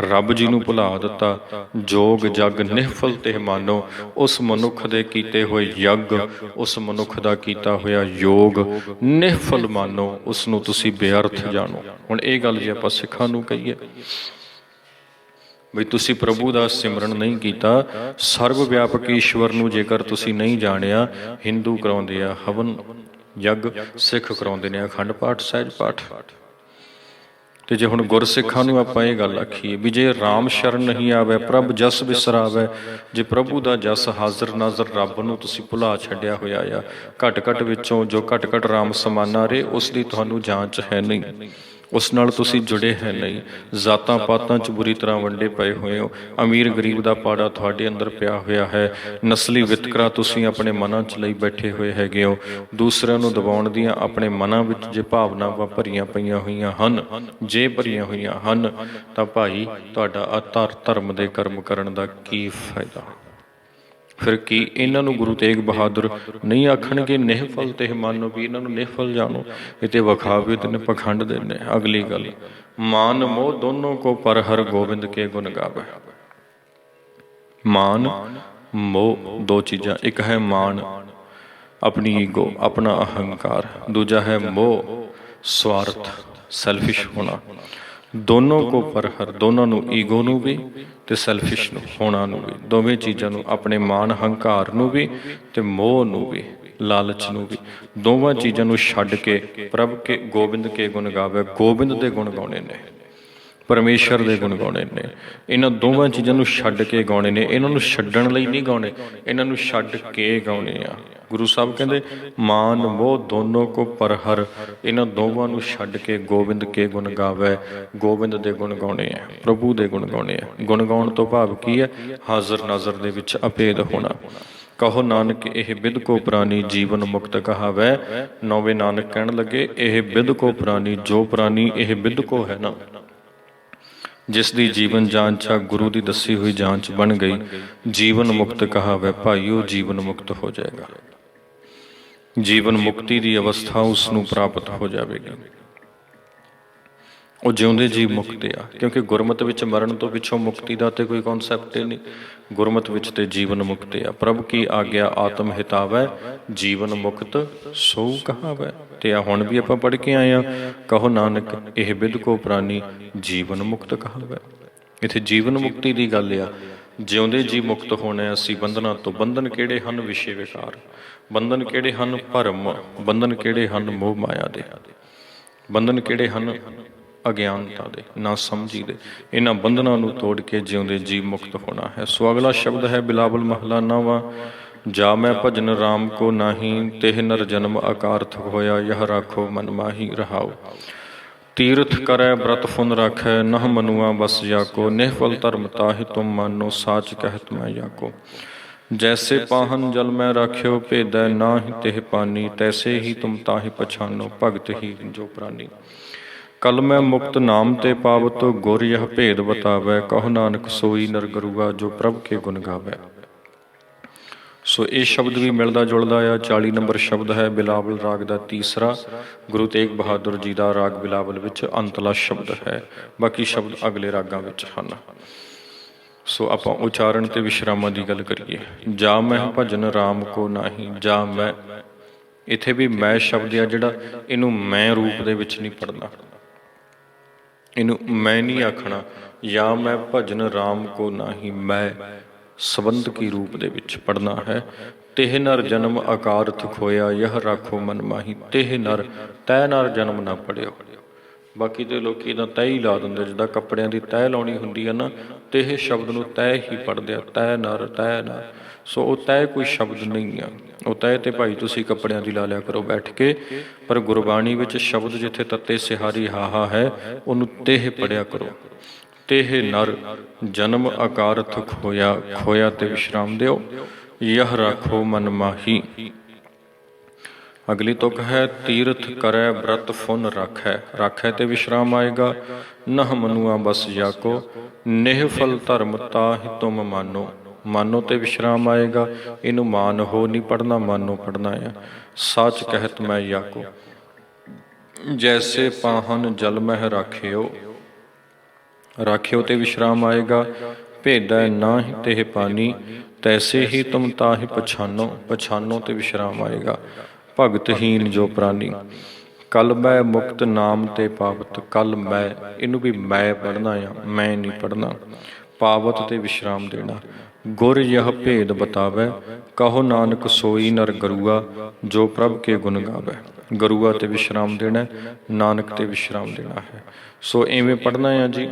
ਰੱਬ ਜੀ ਨੂੰ ਭੁਲਾ ਦਿੱਤਾ। ਜੋਗ, ਜਗ, ਨਿਹਫਲ ਤੇ ਮਾਨੋ, ਉਸ ਮਨੁੱਖ ਦੇ ਕੀਤੇ ਹੋਏ ਯੱਗ, ਉਸ ਮਨੁੱਖ ਦਾ ਕੀਤਾ ਹੋਇਆ ਯੋਗ, ਨਿਹਫਲ ਮਾਨੋ, ਉਸ ਨੂੰ ਤੁਸੀਂ ਬੇਅਰਥ ਜਾਣੋ। ਹੁਣ ਇਹ ਗੱਲ ਜੇ ਆਪਾਂ ਸਿੱਖਾਂ ਨੂੰ ਕਹੀਏ ਵੀ ਤੁਸੀਂ ਪ੍ਰਭੂ ਦਾ ਸਿਮਰਨ ਨਹੀਂ ਕੀਤਾ ਸਰਵ ਵਿਆਪਕ ਈਸ਼ਵਰ ਨੂੰ ਜੇਕਰ ਤੁਸੀਂ ਨਹੀਂ ਜਾਣਿਆ, ਹਿੰਦੂ ਕਰਾਉਂਦੇ ਆ, ਹਵਨ ਯੱਗ ਸਿੱਖ ਕਰਾਉਂਦੇ ਨੇ ਅਖੰਡ ਪਾਠ, ਸਹਿਜ ਪਾਠ। ਤੇ ਜੇ ਹੁਣ ਗੁਰਸਿੱਖਾਂ ਨੂੰ ਆਪਾਂ ਇਹ ਗੱਲ ਆਖੀਏ ਵੀ ਜੇ RAM ਸ਼ਰਨ ਨਹੀਂ ਆਵੇ, ਪ੍ਰਭ ਜਸ ਬਿਸਰਾਵੇ, ਜੇ ਪ੍ਰਭੂ ਦਾ ਜਸ ਹਾਜ਼ਰ ਨਾਜ਼ਰ ਰੱਬ ਨੂੰ ਤੁਸੀਂ ਭੁਲਾ ਛੱਡਿਆ ਹੋਇਆ ਆ, ਘਟ ਘਟ ਵਿੱਚੋਂ ਜੋ ਘਟ ਘਟ RAM ਸਮਾਨਾ ਰੇ ਉਸ ਦੀ ਤੁਹਾਨੂੰ ਜਾਂਚ ਹੈ ਨਹੀਂ। ਉਸ ਨਾਲ ਤੁਸੀਂ ਜੁੜੇ ਹੈ ਨਹੀਂ। ਜ਼ਾਤਾਂ ਪਾਤਾਂ 'ਚ ਬੁਰੀ ਤਰ੍ਹਾਂ ਵੰਡੇ ਪਏ ਹੋਏ ਹੋ। ਅਮੀਰ ਗਰੀਬ ਦਾ ਪਾੜਾ ਤੁਹਾਡੇ ਅੰਦਰ ਪਿਆ ਹੋਇਆ ਹੈ। ਨਸਲੀ ਵਿਤਕਰਾ ਤੁਸੀਂ ਆਪਣੇ ਮਨਾਂ 'ਚ ਲਈ ਬੈਠੇ ਹੋਏ ਹੈਗੇ ਹੋ। ਦੂਸਰਿਆਂ ਨੂੰ ਦਬਾਉਣ ਦੀਆਂ ਆਪਣੇ ਮਨਾਂ ਵਿੱਚ ਜੇ ਭਾਵਨਾਵਾਂ ਭਰੀਆਂ ਪਈਆਂ ਹੋਈਆਂ ਹਨ, ਜੇ ਭਰੀਆਂ ਹੋਈਆਂ ਹਨ, ਤਾਂ ਭਾਈ ਤੁਹਾਡਾ ਆਧਾਰ ਧਰਮ ਦੇ ਕਰਮ ਕਰਨ ਦਾ ਕੀ ਫਾਇਦਾ? ਫਿਰ ਕੀ ਇਹਨਾਂ ਨੂੰ ਗੁਰੂ ਤੇਗ ਬਹਾਦਰ ਨਹੀਂ ਆਖਣਗੇ ਨਿਹਫਲ ਤੇ ਮੰਨੋ ਵੀ ਇਹਨਾਂ ਨੂੰ ਨਿਹਫਲ ਜਾਣੋ, ਇਹ ਤੇ ਤੇ ਨੇ ਪਖੰਡ ਦੇ ਨੇ। ਅਗਲੀ ਗੱਲ, ਮਾਨ ਮੋਹ ਦੋਨੋਂ ਕੋ ਪਰ ਹਰ ਗੋਬਿੰਦ ਕੇ ਗੁਣ ਗਾਵੇ। ਮਾਨ ਮੋਹ ਦੋ ਚੀਜ਼ਾਂ, ਇੱਕ ਹੈ ਮਾਨ ਆਪਣੀ ਈਗੋ, ਆਪਣਾ ਅਹੰਕਾਰ, ਦੂਜਾ ਹੈ ਮੋਹ, ਸਵਾਰਥ ਸੈਲਫਿਸ਼ ਹੋਣਾ। ਦੋਨੋਂ ਕੋ ਪਰਹਰ ਦੋਨਾਂ ਨੂੰ ਈਗੋ ਨੂੰ ਵੀ ਤੇ ਸੈਲਫਿਸ਼ ਨੂੰ ਹੋਣਾ ਨੂੰ ਵੀ। ਦੋਵੇਂ ਚੀਜ਼ਾਂ ਨੂੰ ਆਪਣੇ ਮਾਨ ਹੰਕਾਰ ਨੂੰ ਵੀ ਤੇ ਮੋਹ ਨੂੰ ਵੀ ਲਾਲਚ ਨੂੰ ਵੀ। ਦੋਵਾਂ ਚੀਜ਼ਾਂ ਨੂੰ ਛੱਡ ਕੇ ਪ੍ਰਭ ਕੇ ਗੋਬਿੰਦ ਕੇ ਗੁਣ ਗਾਵੇ। ਗੋਬਿੰਦ ਦੇ ਗੁਣ ਗਾਉਣੇ ਨੇ। ਪਰਮੇਸ਼ਰ ਦੇ ਗੁਣ ਗਾਉਣੇ ਨੇ। ਇਹਨਾਂ ਦੋਵਾਂ ਚੀਜ਼ਾਂ ਨੂੰ ਛੱਡ ਕੇ ਗਾਉਣੇ ਨੇ। ਇਹਨਾਂ ਨੂੰ ਛੱਡਣ ਲਈ ਨਹੀਂ ਗਾਉਣੇ। ਇਹਨਾਂ ਨੂੰ ਛੱਡ ਕੇ ਗਾਉਣੇ ਆ। ਗੁਰੂ ਸਾਹਿਬ ਕਹਿੰਦੇ, ਮਾਨ ਮੋਹ ਦੋਨੋਂ ਕੋ ਪਰਹਰ। ਇਹਨਾਂ ਦੋਵਾਂ ਨੂੰ ਛੱਡ ਕੇ ਗੋਬਿੰਦ ਕੇ ਗੁਣ ਗਾਵੇ। ਗੋਬਿੰਦ ਦੇ ਗੁਣ ਗਾਉਣੇ ਆ। ਪ੍ਰਭੂ ਦੇ ਗੁਣ ਗਾਉਣੇ ਆ। ਗੁਣ ਗਾਉਣ ਤੋਂ ਭਾਵ ਕੀ ਹੈ? ਹਾਜ਼ਰ ਨਾਜ਼ਰ ਦੇ ਵਿੱਚ ਅਪੇਦ ਹੋਣਾ। ਕਹੋ ਨਾਨਕ, ਇਹ ਬਿਦ ਕੋ ਪ੍ਰਾਨੀ ਜੀਵਨ ਮੁਕਤ ਕਹਾਵੈ। ਨੌਵੇਂ ਨਾਨਕ ਕਹਿਣ ਲੱਗੇ, ਇਹ ਬਿਦ ਕੋ ਪ੍ਰਾਨੀ, ਜੋ ਪ੍ਰਾਨੀ, ਇਹ ਬਿਦ ਕੋ ਹੈ ਨਾ। ਜਿਸ ਦੀ ਜੀਵਨ ਜਾਂਚ ਆ ਗੁਰੂ ਦੀ ਦੱਸੀ ਹੋਈ ਜਾਂਚ ਬਣ ਗਈ, ਜੀਵਨ ਮੁਕਤ ਕਹਾਵੇ ਭਾਈਓ, ਜੀਵਨ ਮੁਕਤ ਹੋ ਜਾਏਗਾ। ਜੀਵਨ ਮੁਕਤੀ ਦੀ ਅਵਸਥਾ ਉਸ ਨੂੰ ਪ੍ਰਾਪਤ ਹੋ ਜਾਵੇਗੀ। ਉਹ ਜਿਉਂਦੇ ਜੀ ਮੁਕਤ ਆ। ਕਿਉਂਕਿ ਗੁਰਮਤ ਵਿੱਚ ਮਰਨ ਤੋਂ ਪਿੱਛੋਂ ਮੁਕਤੀ ਦਾ ਤੇ ਕੋਈ ਕਨਸੈਪਟ ਹੀ ਨਹੀਂ। ਗੁਰਮਤ ਵਿੱਚ ਤੇ ਜੀਵਨ ਮੁਕਤ ਆ। ਪ੍ਰਭ ਕੀ ਆਗਿਆ ਆਤਮ ਹਿਤਾਵੈ, ਜੀਵਨ ਮੁਕਤ ਸੋ ਕਹਾਵੈ। ਤੇ ਆ ਹੁਣ ਵੀ ਆਪਾਂ ਪੜ੍ਹ ਕੇ ਆਏ ਆ, ਕਹੋ ਨਾਨਕ, ਇਹ ਬਿਦ ਕੋ ਪ੍ਰਾਨੀ ਜੀਵਨ ਮੁਕਤ ਕਹਾਵੈ। ਇਥੇ ਜੀਵਨ ਮੁਕਤੀ ਦੀ ਗੱਲ ਆ। ਜਿਉਂਦੇ ਜੀ ਮੁਕਤ ਹੋਣੇ ਅਸੀਂ ਬੰਧਨਾਂ ਤੋਂ ਬੰਧਨ ਕਿਹੜੇ ਹਨ ਵਿਸ਼ੇ ਵਿਕਾਰ? ਬੰਧਨ ਕਿਹੜੇ ਹਨ ਭਰਮ? ਬੰਧਨ ਕਿਹੜੇ ਹਨ ਮੋਹ ਮਾਇਆ ਦੇ? ਬੰਧਨ ਕਿਹੜੇ ਹਨ ਅਗਿਆਨਤਾ ਦੇ, ਨਾ ਸਮਝੀ ਦੇ। ਇਹਨਾਂ ਬੰਧਨਾਂ ਨੂੰ ਤੋੜ ਕੇ ਜਿਉਂਦੇ ਜੀਵ ਮੁਕਤ ਹੋਣਾ ਹੈ। ਸੋ ਅਗਲਾ ਸ਼ਬਦ ਹੈ, ਬਿਲਾਵਲ ਮਹਲਾ ਨਾਵਾ, ਜਾ ਮੈਂ ਭਜਨ RAM ਕੋ ਨਾਹੀ, ਤਿਹ ਨਰ ਜਨਮ ਆਕਾਰਥ ਹੋਇਆ, ਯਹ ਰਾਖੋ ਮਨ ਮਾਹੀ ਰਹਾਓ ਤੀਰਥ ਕਰੈ, ਬ੍ਰਤ ਫੁਨ ਰਾਖੈ, ਨਹ ਮਨੁਆ ਬਸ ਜਾਕੋ ਨਿਹਫਲ ਧਰਮ ਤਾਹਿ ਤੁਮ ਮਾਨੋ, ਸਾਚ ਕਹਿਤ ਮੈਂ ਜਾਕੋ ਜੈਸੇ ਪਾਹਨ ਜਲ ਮੈਂ ਰਾਖਿਓ, ਭੇਦੈ ਨਾਹੀ ਤਿਹ ਪਾਨੀ, ਤੈਸੇ ਹੀ ਤੁਮ ਤਾਹਿ ਪਛਾਨੋ, ਭਗਤ ਹੀ ਜੋ ਪ੍ਰਾਨੀ। ਕਲ ਮੈਂ ਮੁਕਤ ਨਾਮ ਤੇ ਪਾਵਤ ਗੁਰ ਯਹ ਭੇਦ ਬਤਾਵੈ ਕਹੋ ਨਾਨਕ ਸੋਈ ਨਰ ਗਰੂਆ ਜੋ ਪ੍ਰਭ ਕੇ ਗੁਣ ਗਾਵੈ। ਸੋ ਇਹ ਸ਼ਬਦ ਵੀ ਮਿਲਦਾ ਜੁਲਦਾ ਆ 40 ਨੰਬਰ ਸ਼ਬਦ ਹੈ ਬਿਲਾਵਲ ਰਾਗ ਦਾ ਤੀਸਰਾ। ਗੁਰੂ ਤੇਗ ਬਹਾਦਰ ਜੀ ਦਾ ਰਾਗ ਬਿਲਾਵਲ ਵਿੱਚ ਅੰਤਲਾ ਸ਼ਬਦ ਹੈ, ਬਾਕੀ ਸ਼ਬਦ ਅਗਲੇ ਰਾਗਾਂ ਵਿੱਚ ਹਨ। ਸੋ ਆਪਾਂ ਉਚਾਰਨ ਤੇ ਵਿਸ਼ਰਾਮਾਂ ਦੀ ਗੱਲ ਕਰੀਏ। ਜਾ ਮੈਂ ਭਜਨ RAM ਕੋ ਨਾਹੀ, ਜਾ ਮੈਂ, ਇਥੇ ਵੀ ਮੈਂ ਸ਼ਬਦ ਆ ਜਿਹੜਾ ਇਹਨੂੰ ਮੈਂ ਰੂਪ ਦੇ ਵਿੱਚ ਨਹੀਂ ਪੜਨਾ ਇਹਨੂੰ ਮੈਂ ਨਹੀਂ ਆਖਣਾ, ਜਾਂ ਮੈਂ ਭਜਨ RAM ਕੋ ਨਾਹੀ ਮੈਂ ਸੰਬੰਧਕੀ ਰੂਪ ਦੇ ਵਿੱਚ ਪੜਨਾ ਹੈ। ਤਿਹ ਨਰ ਜਨਮ ਆਕਾਰਥ ਖੋਇਆ, ਯਹ ਰਾਖੋ ਮਨ ਮਾਹੀ। ਤਿਹ ਨਰ, ਤੈ ਨਰ ਜਨਮ ਨਾ ਪੜਿਓ। ਬਾਕੀ ਤੇ ਲੋਕੀ ਤਾਂ ਤੈ ਹੀ ਲਾ ਦਿੰਦੇ, ਜਿੱਦਾਂ ਕੱਪੜਿਆਂ ਦੀ ਤੈ ਲਾਉਣੀ ਹੁੰਦੀ ਹੈ ਨਾ ਤੇ ਇਹ ਸ਼ਬਦ ਨੂੰ ਤੈ ਹੀ ਪੜਦੇ ਆ, ਤੈ ਨਰ ਤੈ ਨਰ। ਸੋ ਉਹ ਤੈ ਕੋਈ ਸ਼ਬਦ ਨਹੀਂ ਆ। ਉਹ ਤੈ ਤੇ ਭਾਈ ਤੁਸੀਂ ਕੱਪੜਿਆਂ ਦੀ ਲਾ ਲਿਆ ਕਰੋ ਬੈਠ ਕੇ। ਪਰ ਗੁਰਬਾਣੀ ਵਿੱਚ ਸ਼ਬਦ ਜਿੱਥੇ ਤੱਤੇ ਸਿਹਾਰੀ ਹਾਹਾ ਹੈ, ਉਹਨੂੰ ਤੇਹ ਪੜਿਆ ਕਰੋ। ਤੇਹ ਨਰ, ਜਨਮ ਆਕਾਰਥ ਖੋਇਆ ਖੋਇਆ ਤੇ ਵਿਸ਼ਰਾਮ ਦਿਓ। ਯਹ ਰੱਖੋ ਮਨ ਮਾਹੀ। ਅਗਲੀ ਤੁਕ ਹੈ, ਤੀਰਥ ਕਰੈ ਬ੍ਰਤ ਫੁਨ ਰੱਖੈ। ਰੱਖੈ ਤੇ ਵਿਸ਼ਰਾਮ ਆਏਗਾ। ਨਹ ਮਨੁਆ ਬਸ ਜਾਕੋ ਨਿਹਫਲ ਧਰਮ ਤਾਹਿ ਤੁਮ ਮਾਨੋ। ਮਾਨੋ ਤੇ ਵਿਸ਼ਰਾਮ ਆਏਗਾ। ਇਹਨੂੰ ਮਾਨ ਹੋ ਨਹੀਂ ਪੜਨਾ ਮਾਨੋ ਪੜਨਾ ਆ। ਸੱਚ ਕਹਿਤ ਮੈਂ ਯਾਕੋ। ਜੈਸੇ ਪਾਹਨ ਜਲ ਮਹਿ ਰਾਖਿਓ। ਰਾਖਿਓ ਤੇ ਵਿਸ਼ਰਾਮ ਆਏਗਾ। ਭੇਦੈ ਨਾਹਿ ਤੇ ਪਾਨੀ ਤੈਸੇ ਹੀ ਤੁਮ ਤਾਹਿ ਪਛਾਨੋ। ਪਛਾਨੋ ਤੇ ਵਿਸ਼ਰਾਮ ਆਏਗਾ। ਭਗਤਹੀਨ ਜੋ ਪ੍ਰਾਨੀ। ਕਲ ਮੈਂ ਮੁਕਤ ਨਾਮ ਤੇ ਪਾਵਤ। ਕਲ ਮੈਂ, ਇਹਨੂੰ ਵੀ ਮੈਂ ਪੜਨਾ ਆ। ਮੈਂ ਨਹੀਂ ਪੜਨਾ ਪਾਵਤ ਤੇ ਵਿਸ਼ਰਾਮ ਦੇਣਾ। ਗੁਰ ਯਹ ਭੇਦ ਬਤਾਵੇ, ਕਹੋ ਨਾਨਕ ਸੋਈ ਨਰ ਗਰੂਆ, ਜੋ ਪ੍ਰਭ ਕੇ ਗੁਣ ਗਾਵੇ। ਗਰੂਆ ਤੇ ਵਿਸ਼ਰਾਮ ਦੇਣਾ ਨਾਨਕ ਤੇ ਵਿਸ਼ਰਾਮ ਦੇਣਾ ਹੈ। ਸੋ ਐਵੇਂ ਪੜਨਾ ਹੈ ਜੀ।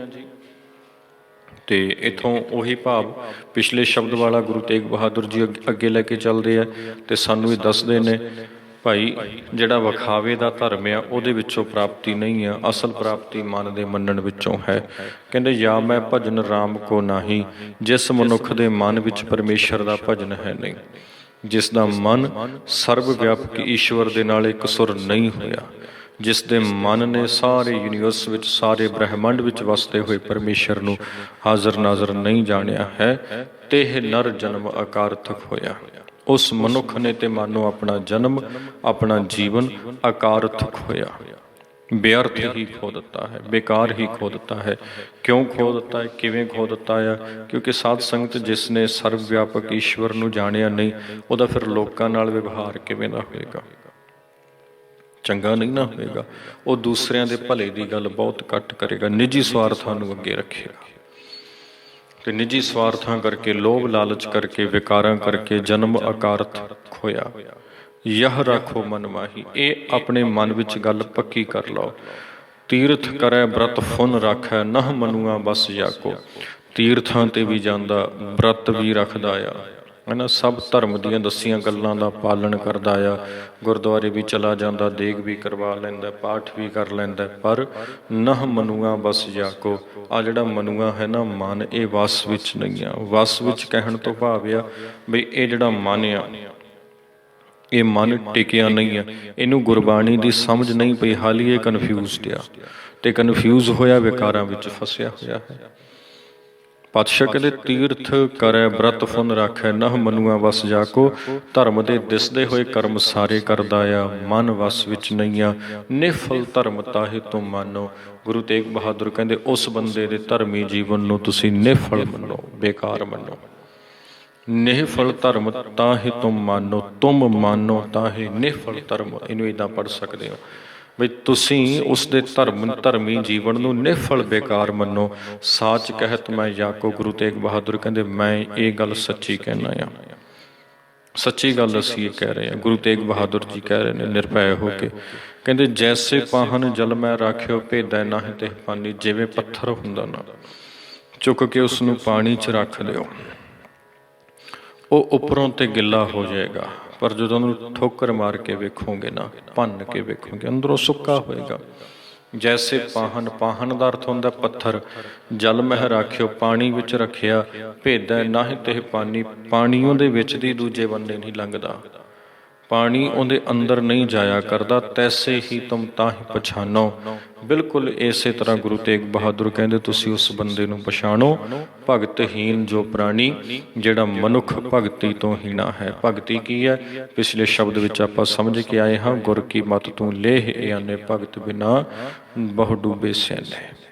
ਤੇ ਇਥੋਂ ਉਹੀ ਭਾਵ ਪਿਛਲੇ ਸ਼ਬਦ ਵਾਲਾ ਗੁਰੂ ਤੇਗ ਬਹਾਦਰ ਜੀ ਅੱਗੇ- ਅੱਗੇ ਲੈ ਕੇ ਚੱਲਦੇ ਆ ਤੇ ਸਾਨੂੰ ਇਹ ਦੱਸਦੇ ਨੇ ਭਾਈ, ਜਿਹੜਾ ਵਿਖਾਵੇ ਦਾ ਧਰਮ ਆ, ਉਹਦੇ ਵਿੱਚੋਂ ਪ੍ਰਾਪਤੀ ਨਹੀਂ ਆ, ਅਸਲ ਪ੍ਰਾਪਤੀ ਮਨ ਦੇ ਮੰਨਣ ਵਿੱਚੋਂ ਹੈ। ਕਹਿੰਦੇ, ਜਾਂ ਮੈਂ ਭਜਨ RAM ਕੋ ਨਾਹੀ, ਜਿਸ ਮਨੁੱਖ ਦੇ ਮਨ ਵਿੱਚ ਪਰਮੇਸ਼ਰ ਦਾ ਭਜਨ ਹੈ ਨਹੀਂ। ਜਿਸ ਦਾ ਮਨ ਸਰਵ ਵਿਆਪਕ ਈਸ਼ਵਰ ਦੇ ਨਾਲ ਇੱਕ ਸੁਰ ਨਹੀਂ ਹੋਇਆ, ਜਿਸ ਦੇ ਮਨ ਨੇ ਸਾਰੇ ਯੂਨੀਵਰਸ ਵਿੱਚ, ਸਾਰੇ ਬ੍ਰਹਿਮੰਡ ਵਿੱਚ ਵਸਦੇ ਹੋਏ ਪਰਮੇਸ਼ਰ ਨੂੰ ਹਾਜ਼ਰ ਨਾਜ਼ਰ ਨਹੀਂ ਜਾਣਿਆ ਹੈ, ਤੇ ਇਹ ਨਰ ਜਨਮ ਅਕਾਰਥਕ ਹੋਇਆ। ਉਸ ਮਨੁੱਖ ਨੇ ਤੇ ਮਾਨੋ ਆਪਣਾ ਜਨਮ, ਆਪਣਾ ਜੀਵਨ ਅਕਾਰਥਕ ਹੋਇਆ ਬੇਅਰਥ ਹੀ ਖੋ ਦਿੱਤਾ ਹੈ, ਬੇਕਾਰ ਹੀ ਖੋ ਦਿੱਤਾ ਹੈ। ਕਿਉਂ ਖੋ ਦਿੱਤਾ ਹੈ, ਕਿਵੇਂ ਖੋ ਦਿੱਤਾ ਹੈ? ਕਿਉਂਕਿ ਸਾਧ ਸੰਗਤ ਜਿਸ ਨੇ ਸਰਵ ਵਿਆਪਕ ਈਸ਼ਵਰ ਨੂੰ ਜਾਣਿਆ ਨਹੀਂ, ਉਹਦਾ ਫਿਰ ਲੋਕਾਂ ਨਾਲ ਵਿਵਹਾਰ ਕਿਵੇਂ ਦਾ ਹੋਏਗਾ? ਚੰਗਾ ਨਹੀਂ ਨਾ ਹੋਏਗਾ। ਉਹ ਦੂਸਰਿਆਂ ਦੇ ਭਲੇ ਦੀ ਗੱਲ ਬਹੁਤ ਘੱਟ ਕਰੇਗਾ, ਨਿੱਜੀ ਸਵਾਰਥਾਂ ਨੂੰ ਅੱਗੇ ਰੱਖੇਗਾ। ਤੇ ਨਿੱਜੀ ਸਵਾਰਥਾਂ ਕਰਕੇ, ਲੋਭ ਲਾਲਚ ਕਰਕੇ, ਵਿਕਾਰਾਂ ਕਰਕੇ ਜਨਮ ਅਕਾਰਥ ਖੋਇਆ। ਯਹ ਰੱਖੋ ਮਨ ਮਾਹੀ, ਇਹ ਆਪਣੇ ਮਨ ਵਿੱਚ ਗੱਲ ਪੱਕੀ ਕਰ ਲਓ। ਤੀਰਥ ਕਰੈ ਬ੍ਰਤ, ਫੁਨ ਰੱਖੈ, ਨਹ ਮਨੂਆ ਬਸ ਜਾਕੋ ਤੀਰਥਾਂ ਤੇ ਵੀ ਜਾਂਦਾ, ਬ੍ਰਤ ਵੀ ਰੱਖਦਾ ਆ। ਹਨਾ ਸਭ ਧਰਮ ਦੀਆਂ ਦੱਸੀਆਂ ਗੱਲਾਂ ਦਾ ਪਾਲਣ ਕਰਦਾ ਆ। ਗੁਰਦੁਆਰੇ ਵੀ ਚਲਾ ਜਾਂਦਾ, ਦੇਗ ਵੀ ਕਰਵਾ ਲੈਂਦਾ, ਪਾਠ ਵੀ ਕਰ ਲੈਂਦਾ, ਪਰ ਨਹ ਮਨੂਆ ਬਸ ਜਾਕੋ। ਆ ਜਿਹੜਾ ਮਨੂਆ ਹੈ ਨਾ ਮਨ, ਇਹ ਵਸ ਵਿੱਚ ਨਹੀਂ ਆ। ਵਸ ਵਿੱਚ ਕਹਿਣ ਤੋਂ ਭਾਵ ਆ ਵੀ ਇਹ ਜਿਹੜਾ ਮਨ ਆ, ਇਹ ਮਨ ਟਿਕਿਆ ਨਹੀਂ ਆ। ਇਹਨੂੰ ਗੁਰਬਾਣੀ ਦੀ ਸਮਝ ਨਹੀਂ ਪਈ, ਹਾਲੀ ਇਹ ਕਨਫਿਊਜ਼ਡ ਆ। ਤੇ ਕਨਫਿਊਜ਼ ਹੋਇਆ ਵਿਕਾਰਾਂ ਵਿੱਚ, ਫਸਿਆ ਹੋਇਆ ਹੈ। ਪਾਤਸ਼ਾਹ ਕਹਿੰਦੇ, ਤੀਰਥ ਕਰੈ, ਬ੍ਰਤ ਫੁਨ ਰਾਖੈ, ਨਹ ਮਨੂਆ ਵਸ ਜਾਕੋ, ਧਰਮ ਦੇ ਦਿਸਦੇ ਹੋਏ ਕਰਮ ਸਾਰੇ ਕਰਦਾ ਆ, ਮਨ ਵਸ ਵਿੱਚ ਨਹੀਂ ਆ ਨਿਫਲ ਧਰਮ ਤਾਹੇ ਤੁਮ ਮਾਨੋ। ਗੁਰੂ ਤੇਗ ਬਹਾਦਰ ਕਹਿੰਦੇ, ਉਸ ਬੰਦੇ ਦੇ ਧਰਮੀ ਜੀਵਨ ਨੂੰ ਤੁਸੀਂ ਨਿਫਲ ਮੰਨੋ, ਬੇਕਾਰ ਮੰਨੋ। ਨਿਹਫਲ ਧਰਮ ਤਾਹੇ ਤੁਮ ਮਾਨੋ ਤੁਮ ਮਾਨੋ, ਤਾਹੇ ਨਿਹਫਲ ਧਰਮ, ਇਹਨੂੰ ਇਦਾਂ ਪੜ ਸਕਦੇ ਹੋ। ਵੀ ਤੁਸੀਂ ਉਸ ਦੇ ਧਰਮ ਧਰਮੀ ਜੀਵਨ ਨੂੰ ਨਿਹਫਲ ਬੇਕਾਰ ਮੰਨੋ। ਸਾਚ ਕਹਿਤ ਮੈਂ ਜਾਕੋ ਗੁਰੂ ਤੇਗ ਬਹਾਦਰ ਕਹਿੰਦੇ ਮੈਂ ਇਹ ਗੱਲ ਸੱਚੀ ਕਹਿਣਾ ਆ। ਸੱਚੀ ਗੱਲ ਅਸੀਂ ਇਹ ਕਹਿ ਰਹੇ ਹਾਂ। ਗੁਰੂ ਤੇਗ ਬਹਾਦਰ ਜੀ ਕਹਿ ਰਹੇ ਨੇ ਨਿਰਭੈ ਹੋ ਕੇ। ਕਹਿੰਦੇ ਜੈਸੇ ਪਾਹਨ ਜਲ ਮੈਂ ਰਾਖਿਓ ਭੇਦੈ ਨਾਹੀਂ ਤੇ ਪਾਣੀ ਜਿਵੇਂ ਪੱਥਰ ਹੁੰਦਾ ਨਾ ਚੁੱਕ ਕੇ ਉਸ ਨੂੰ ਪਾਣੀ 'ਚ ਰੱਖ ਦਿਓ ਉਹ ਉੱਪਰੋਂ ਤੇ ਗਿੱਲਾ ਹੋ ਜਾਏਗਾ। ਪਰ ਜਦੋਂ ਉਹਨੂੰ ਠੋਕਰ ਮਾਰ ਕੇ ਵੇਖੋਗੇ ਨਾ, ਭੰਨ ਕੇ ਵੇਖੋਗੇ, ਅੰਦਰੋਂ ਸੁੱਕਾ ਹੋਏਗਾ। ਜੈਸੇ ਪਾਹਨ ਪਾਹਨ ਦਾ ਅਰਥ ਹੁੰਦਾ ਪੱਥਰ। ਜਲ ਮਹਿ ਰਾਖਿਓ, ਪਾਣੀ ਵਿੱਚ ਰੱਖਿਆ, ਭੇਦੈ ਨਾਹੀਂ ਤੇ ਪਾਣੀ ਪਾਣੀ ਉਹਦੇ ਵਿੱਚ ਦੀ ਦੂਜੇ ਬੰਦੇ ਨਹੀਂ ਲੰਘਦਾ। ਪਾਣੀ ਉਹਦੇ ਅੰਦਰ ਨਹੀਂ ਜਾਇਆ ਕਰਦਾ, ਤੈਸੇ ਹੀ ਤੁਮ ਤਾਂ ਹੀ ਪਛਾਨੋ। ਬਿਲਕੁਲ ਇਸੇ ਤਰ੍ਹਾਂ ਗੁਰੂ ਤੇਗ ਬਹਾਦਰ ਕਹਿੰਦੇ, ਤੁਸੀਂ ਉਸ ਬੰਦੇ ਨੂੰ ਪਛਾਣੋ। ਭਗਤਹੀਨ ਜੋ ਪ੍ਰਾਣੀ, ਜਿਹੜਾ ਮਨੁੱਖ ਭਗਤੀ ਤੋਂ ਹੀਣਾ ਹੈ। ਭਗਤੀ ਕੀ ਹੈ? ਪਿਛਲੇ ਸ਼ਬਦ ਵਿੱਚ ਆਪਾਂ ਸਮਝ ਕੇ ਆਏ ਹਾਂ, ਗੁਰ ਕੀ ਮਤ ਤੂੰ ਲੇਹ ਆਨੇ ਭਗਤ ਬਿਨਾ ਬਹੁ ਡੂਬੇ ਸੈਨੇ।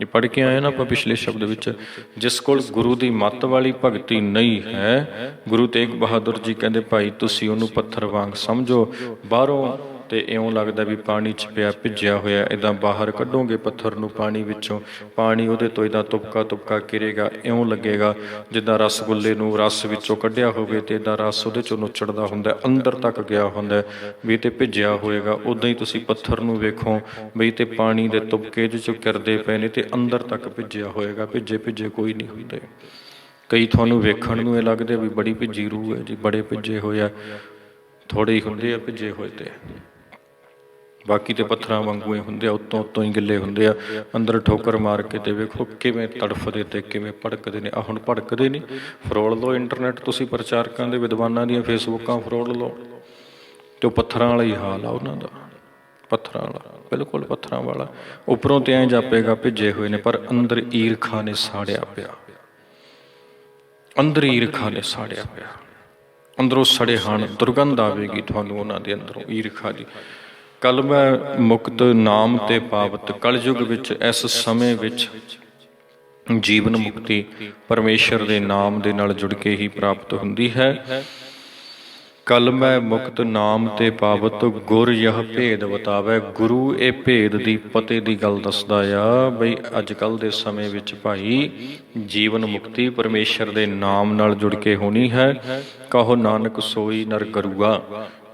ਇਹ ਪੜ ਕੇ ਆਏ ਨਾ ਆਪਾਂ ਪਿਛਲੇ ਸ਼ਬਦ ਵਿੱਚ, ਜਿਸ ਕੋਲ ਗੁਰੂ ਦੀ ਮੱਤ ਵਾਲੀ ਭਗਤੀ ਨਹੀਂ ਹੈ, ਗੁਰੂ ਤੇਗ ਬਹਾਦਰ ਜੀ ਕਹਿੰਦੇ, ਭਾਈ, ਤੁਸੀਂ ਉਹਨੂੰ ਪੱਥਰ ਵਾਂਗ ਸਮਝੋ, ਬਾਹਰੋਂ ਤੇ ਇਉਂ ਲੱਗਦਾ ਵੀ ਪਾਣੀ 'ਚ ਪਿਆ ਭਿੱਜਿਆ ਹੋਇਆ। ਇਦਾਂ ਬਾਹਰ ਕੱਢੋਗੇ ਪੱਥਰ ਨੂੰ ਪਾਣੀ ਵਿੱਚੋਂ। ਪਾਣੀ ਉਹਦੇ ਤੋਂ ਇਦਾਂ ਤੁਪਕਾ ਤੁਪਕਾ ਕਿਰੇਗਾ, ਇਉਂ ਲੱਗੇਗਾ, ਜਿੱਦਾਂ ਰਸਗੁੱਲੇ ਨੂੰ ਰਸ ਵਿੱਚੋਂ ਕੱਢਿਆ ਹੋਵੇ ਤੇ ਇਦਾਂ ਰਸ ਉਹਦੇ ਚੋਂ ਨੁੱਚੜਦਾ ਹੁੰਦਾ, ਅੰਦਰ ਤੱਕ ਗਿਆ ਹੁੰਦਾ। ਵੀ ਤੇ ਭਿੱਜਿਆ ਹੋਏਗਾ। ਉਦਾਂ ਹੀ ਤੁਸੀਂ ਪੱਥਰ ਨੂੰ ਵੇਖੋ ਵੀ ਤੇ ਪਾਣੀ ਦੇ ਤੁਪਕੇ ਜਿਹੇ ਚੋਂ ਕਿਰਦੇ ਪਏ ਨੇ ਤੇ ਅੰਦਰ ਤੱਕ ਭਿੱਜਿਆ ਹੋਏਗਾ। ਭਿੱਜੇ ਭਿੱਜੇ ਕੋਈ ਨਹੀਂ ਹੁੰਦੇ। ਕਈ ਤੁਹਾਨੂੰ ਵੇਖਣ ਨੂੰ ਇਹ ਲੱਗਦੇ ਵੀ ਬੜੀ ਭਿੱਜੀ ਰੂਹ ਹੈ ਜੀ, ਬੜੇ ਭਿੱਜੇ ਹੋਏ ਆ। ਥੋੜੇ ਹੀ ਹੁੰਦੇ ਆ ਭਿੱਜੇ ਹੋਏ ਤੇ। ਬਾਕੀ ਤੇ ਪੱਥਰਾਂ ਵਾਂਗੂ ਹੀ ਹੁੰਦੇ ਆ, ਉੱਤੋਂ ਉੱਤੋਂ ਹੀ ਗਿੱਲੇ ਹੁੰਦੇ ਆ। ਅੰਦਰ ਠੋਕਰ ਮਾਰ ਕੇ ਤੇ ਵੇਖੋ ਕਿਵੇਂ ਤੜਫਦੇ ਤੇ ਕਿਵੇਂ ਭੜਕਦੇ ਨੇ। ਆ ਹੁਣ ਭੜਕਦੇ ਨਹੀਂ ਫਰੋਲ ਲਓ ਇੰਟਰਨੈਟ, ਤੁਸੀਂ ਪ੍ਰਚਾਰਕਾਂ ਦੇ ਵਿਦਵਾਨਾਂ ਦੀਆਂ ਫੇਸਬੁੱਕਾਂ ਫਰੋਲ ਲਓ। ਤੇ ਉਹ ਪੱਥਰਾਂ ਵਾਲਾ ਹੀ ਹਾਲ ਆ ਉਹਨਾਂ ਦਾ। ਪੱਥਰਾਂ ਵਾਲਾ, ਬਿਲਕੁਲ ਪੱਥਰਾਂ ਵਾਲਾ। ਉੱਪਰੋਂ ਤੇ ਐਂ ਜਾਪੇਗਾ ਭਿੱਜੇ ਹੋਏ ਨੇ, ਪਰ ਅੰਦਰ ਈਰਖਾ ਨੇ ਸਾੜਿਆ ਪਿਆ। ਅੰਦਰ ਈਰਖਾ ਨੇ ਸਾੜਿਆ ਪਿਆ। ਅੰਦਰੋਂ ਸੜੇ ਹਨ ਦੁਰਗੰਧ ਆਵੇਗੀ ਤੁਹਾਨੂੰ ਉਹਨਾਂ ਦੇ ਅੰਦਰੋਂ ਈਰਖਾ ਦੀ। ਕਲਮੈ ਮੁਕਤ ਨਾਮ ਤੇ ਪਾਵਤ ਕਲਯੁਗ ਵਿੱਚ ਇਸ ਸਮੇਂ ਵਿੱਚ ਜੀਵਨ ਮੁਕਤੀ ਪਰਮੇਸ਼ਰ ਦੇ ਨਾਮ ਦੇ ਨਾਲ ਜੁੜ ਕੇ ਹੀ ਪ੍ਰਾਪਤ ਹੁੰਦੀ ਹੈ। ਕਲਮੈ ਮੁਕਤ ਨਾਮ ਤੇ ਪਾਵਤ ਗੁਰ ਯਹ ਭੇਦ ਬਤਾਵੇ ਗੁਰੂ ਇਹ ਭੇਦ ਦੀ ਪਤੇ ਦੀ ਗੱਲ ਦੱਸਦਾ ਆ ਬਈ ਅੱਜ ਕੱਲ ਦੇ ਸਮੇਂ ਵਿੱਚ ਭਾਈ ਜੀਵਨ ਮੁਕਤੀ ਪਰਮੇਸ਼ਰ ਦੇ ਨਾਮ ਨਾਲ ਜੁੜ ਕੇ ਹੋਣੀ ਹੈ। ਕਹੋ ਨਾਨਕ ਸੋਈ ਨਰ ਕਰੂਗਾ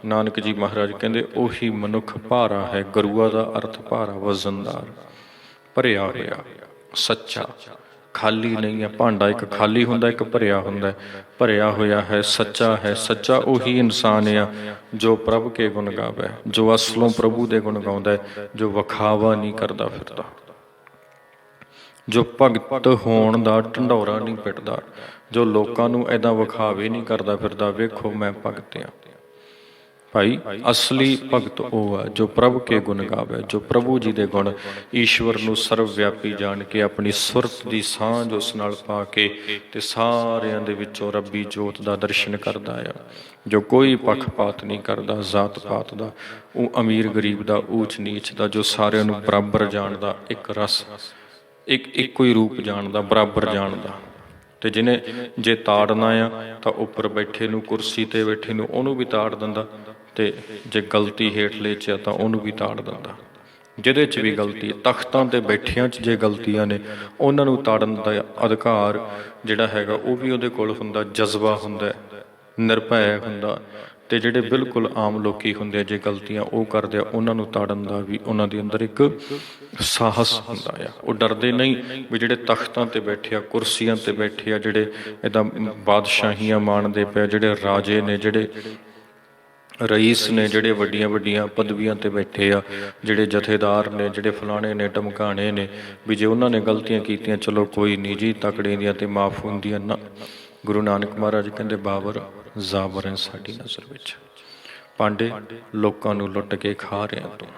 ਨਾਨਕ ਜੀ ਮਹਾਰਾਜ ਕਹਿੰਦੇ, ਉਹੀ ਮਨੁੱਖ ਭਾਰਾ ਹੈ, ਗੁਰੂਆ ਦਾ ਅਰਥ ਭਾਰਾ, ਵਜ਼ਨਦਾਰ, ਭਰਿਆ ਹੋਇਆ, ਸੱਚਾ, ਖਾਲੀ ਨਹੀਂ ਹੈ, ਭਾਂਡਾ ਇੱਕ ਖਾਲੀ ਹੁੰਦਾ, ਇੱਕ ਭਰਿਆ ਹੁੰਦਾ ਭਰਿਆ ਹੋਇਆ ਹੈ, ਸੱਚਾ ਹੈ, ਸੱਚਾ ਉਹੀ ਇਨਸਾਨ ਆ ਜੋ ਪ੍ਰਭ ਕੇ ਗੁਣ ਗਾਵੇ, ਜੋ ਅਸਲੋਂ ਪ੍ਰਭੂ ਦੇ ਗੁਣ ਗਾਉਂਦਾ ਜੋ ਵਖਾਵਾ ਨਹੀਂ ਕਰਦਾ ਫਿਰਦਾ, ਜੋ ਭਗਤ ਹੋਣ ਦਾ ਢੰਡੋਰਾ ਨਹੀਂ ਪਿੱਟਦਾ, ਜੋ ਲੋਕਾਂ ਨੂੰ ਐਦਾਂ ਵਿਖਾਵੇ ਨਹੀਂ ਕਰਦਾ ਫਿਰਦਾ, ਵੇਖੋ ਮੈਂ ਭਗਤ ਆ ਭਾਈ, ਅਸਲੀ ਭਗਤ ਉਹ ਹੈ ਜੋ ਪ੍ਰਭ ਕੇ ਗੁਣ ਗਾਵੇ, ਜੋ ਪ੍ਰਭੂ ਜੀ ਦੇ ਗੁਣ ਈਸ਼ਵਰ ਨੂੰ ਸਰਵ ਵਿਆਪੀ ਜਾਣ ਕੇ ਆਪਣੀ ਸੁਰਤ ਦੀ ਸਾਂਝ ਉਸ ਨਾਲ ਪਾ ਕੇ ਤੇ ਸਾਰਿਆਂ ਦੇ ਵਿੱਚੋਂ ਰੱਬੀ ਜੋਤ ਦਾ ਦਰਸ਼ਨ ਕਰਦਾ ਆ। ਜੋ ਕੋਈ ਪੱਖਪਾਤ ਨਹੀਂ ਕਰਦਾ, ਜ਼ਾਤ ਪਾਤ ਦਾ, ਉਹ ਅਮੀਰ ਗਰੀਬ ਦਾ, ਊਚ ਨੀਚ ਦਾ, ਜੋ ਸਾਰਿਆਂ ਨੂੰ ਬਰਾਬਰ ਜਾਣਦਾ, ਇੱਕ ਰਸ, ਇੱਕ, ਇੱਕੋ ਹੀ ਰੂਪ ਜਾਣਦਾ, ਬਰਾਬਰ ਜਾਣਦਾ। ਤੇ ਜਿਹਨੇ ਜੇ ਤਾੜਨਾ ਆ, ਤਾਂ ਉੱਪਰ ਬੈਠੇ ਨੂੰ, ਕੁਰਸੀ ਤੇ ਬੈਠੇ ਨੂੰ, ਉਹਨੂੰ ਵੀ ਤਾੜ ਦਿੰਦਾ। ਤੇ ਜੇ ਗਲਤੀ ਹੇਠਲੇ ਚ ਆ ਤਾਂ ਉਹਨੂੰ ਵੀ ਤਾੜ ਦਿੰਦਾ। ਜਿਹਦੇ ਚ ਵੀ ਗਲਤੀ, ਤਖਤਾਂ ਤੇ ਬੈਠਿਆਂ ਚ ਜੇ ਗਲਤੀਆਂ ਨੇ, ਉਹਨਾਂ ਨੂੰ ਤਾੜਨ ਦਾ ਅਧਿਕਾਰ ਜਿਹੜਾ ਹੈਗਾ, ਉਹ ਵੀ ਉਹਦੇ ਕੋਲ ਹੁੰਦਾ, ਜਜ਼ਬਾ ਹੁੰਦਾ, ਨਿਰਭੈ ਹੁੰਦਾ ਤੇ ਜਿਹੜੇ ਬਿਲਕੁਲ ਆਮ ਲੋਕੀ ਹੁੰਦੇ ਆ, ਜੇ ਗਲਤੀਆਂ ਉਹ ਕਰਦੇ ਆ, ਉਹਨਾਂ ਨੂੰ ਤਾੜਨ ਦਾ ਵੀ ਉਹਨਾਂ ਦੇ ਅੰਦਰ ਇੱਕ ਸਾਹਸ ਹੁੰਦਾ ਆ। ਉਹ ਡਰਦੇ ਨਹੀਂ ਵੀ ਜਿਹੜੇ ਤਖਤਾਂ ਤੇ ਬੈਠੇ ਆ, ਕੁਰਸੀਆਂ ਤੇ ਬੈਠੇ ਆ, ਜਿਹੜੇ ਇਦਾਂ ਬਾਦਸ਼ਾਹੀਆਂ ਮਾਣਦੇ ਪਏ ਜਿਹੜੇ ਰਾਜੇ ਨੇ, ਜਿਹੜੇ ਰਈਸ ਨੇ ਜਿਹੜੇ ਵੱਡੀਆਂ ਵੱਡੀਆਂ ਪਦਵੀਆਂ ਤੇ ਬੈਠੇ ਆ, ਜਿਹੜੇ ਜਥੇਦਾਰ ਨੇ, ਜਿਹੜੇ ਫਲਾਣੇ ਨੇ ਟਮਕਾਣੇ ਨੇ, ਵੀ ਜੇ ਉਹਨਾਂ ਨੇ ਗਲਤੀਆਂ ਕੀਤੀਆਂ, ਚਲੋ ਕੋਈ ਨਹੀਂ ਜੀ ਤਕੜੇ ਦੀਆਂ ਤੇ ਮਾਫ ਹੁੰਦੀਆਂ ਨਾ। ਗੁਰੂ ਨਾਨਕ ਮਹਾਰਾਜ ਕਹਿੰਦੇ, ਬਾਬਰ ਜ਼ਾਬਰ ਹੈ ਸਾਡੀ ਨਜ਼ਰ ਵਿੱਚ। ਪਾਂਡੇ, ਲੋਕਾਂ ਨੂੰ ਲੁੱਟ ਕੇ ਖਾ ਰਿਹਾ ਤੂੰ।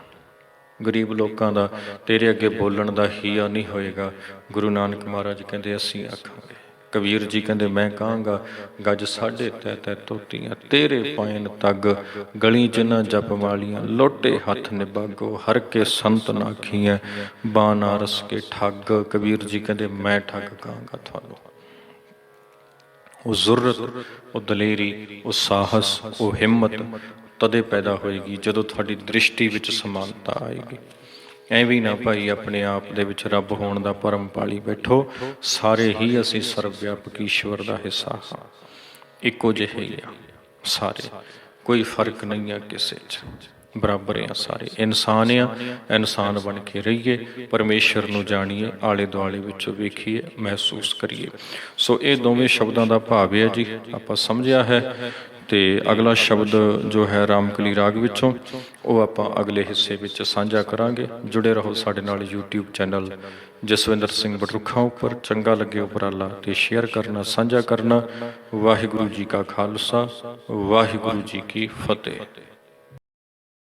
ਗਰੀਬ ਲੋਕਾਂ ਦਾ ਤੇਰੇ ਅੱਗੇ ਬੋਲਣ ਦਾ ਹੀਆ ਨਹੀਂ ਹੋਏਗਾ। ਗੁਰੂ ਨਾਨਕ ਮਹਾਰਾਜ ਕਹਿੰਦੇ, ਅਸੀਂ ਆਖਾਂਗੇ। ਕਬੀਰ ਜੀ ਕਹਿੰਦੇ, ਮੈਂ ਕਹਾਂਗਾ, ਗੱਜ ਸਾਢੇ ਤੈ ਤੈ ਤੋਤੀਆਂ, ਤੇਰੇ ਪਾਇਨ ਤੱਗ, ਗਲੀ ਚ ਨਾ ਜਪ ਮਾਲੀਆਂ, ਲੋਟੇ ਹੱਥ ਨਿਭਾਗੋ, ਹਰ ਕੇ ਸੰਤ ਨਾਖੀਆਂ ਬਾਨਾਰਸ ਕੇ ਠੱਗ। ਕਬੀਰ ਜੀ ਕਹਿੰਦੇ, ਮੈਂ ਠੱਗ ਕਹਾਂਗਾ ਤੁਹਾਨੂੰ। ਉਹ ਜ਼ੁਰਤ ਉਹ ਦਲੇਰੀ, ਉਹ ਸਾਹਸ, ਉਹ ਹਿੰਮਤ ਤਦੇ ਪੈਦਾ ਹੋਏਗੀ ਜਦੋਂ ਤੁਹਾਡੀ ਦ੍ਰਿਸ਼ਟੀ ਵਿੱਚ ਸਮਾਨਤਾ ਆਏਗੀ। ਐਵੇਂ ਨਾ ਭਾਈ ਆਪਣੇ ਆਪ ਦੇ ਵਿੱਚ ਰੱਬ ਹੋਣ ਦਾ ਪਰਮ ਪਾਲੀ ਬੈਠੋ, ਸਾਰੇ ਹੀ ਅਸੀਂ ਸਰਵ ਵਿਆਪਕ ਈਸ਼ਵਰ ਦਾ ਹਿੱਸਾ ਹਾਂ। ਇੱਕੋ ਜਿਹੇ ਹੀ ਆ, ਸਾਰੇ, ਕੋਈ ਫ਼ਰਕ ਨਹੀਂ ਆ ਕਿਸੇ 'ਚ। ਬਰਾਬਰ ਆ ਸਾਰੇ, ਇਨਸਾਨ ਆ, ਇਨਸਾਨ ਬਣ ਕੇ ਰਹੀਏ, ਪਰਮੇਸ਼ਰ ਨੂੰ ਜਾਣੀਏ ਆਲੇ ਦੁਆਲੇ ਵਿੱਚੋਂ ਵੇਖੀਏ, ਮਹਿਸੂਸ ਕਰੀਏ। ਸੋ ਇਹ ਦੋਵੇਂ ਸ਼ਬਦਾਂ ਦਾ ਭਾਵ ਹੈ ਜੀ, ਆਪਾਂ ਸਮਝਿਆ ਹੈ ਤੇ ਅਗਲਾ ਸ਼ਬਦ ਜੋ ਹੈ ਰਾਮਕਲੀ ਰਾਗ ਵਿੱਚੋਂ, ਉਹ ਆਪਾਂ ਅਗਲੇ ਹਿੱਸੇ ਵਿੱਚ ਸਾਂਝਾ ਕਰਾਂਗੇ। ਜੁੜੇ ਰਹੋ ਸਾਡੇ ਨਾਲ YouTube ਚੈਨਲ ਜਸਵਿੰਦਰ ਸਿੰਘ ਬਟਰੁੱਖਾਂ ਉੱਪਰ। ਚੰਗਾ ਲੱਗੇ ਉਪਰਾਲਾ ਤੇ ਸ਼ੇਅਰ ਕਰਨਾ, ਸਾਂਝਾ ਕਰਨਾ। ਵਾਹਿਗੁਰੂ ਜੀ ਕਾ ਖਾਲਸਾ, ਵਾਹਿਗੁਰੂ ਜੀ ਕੀ ਫਤਿਹ।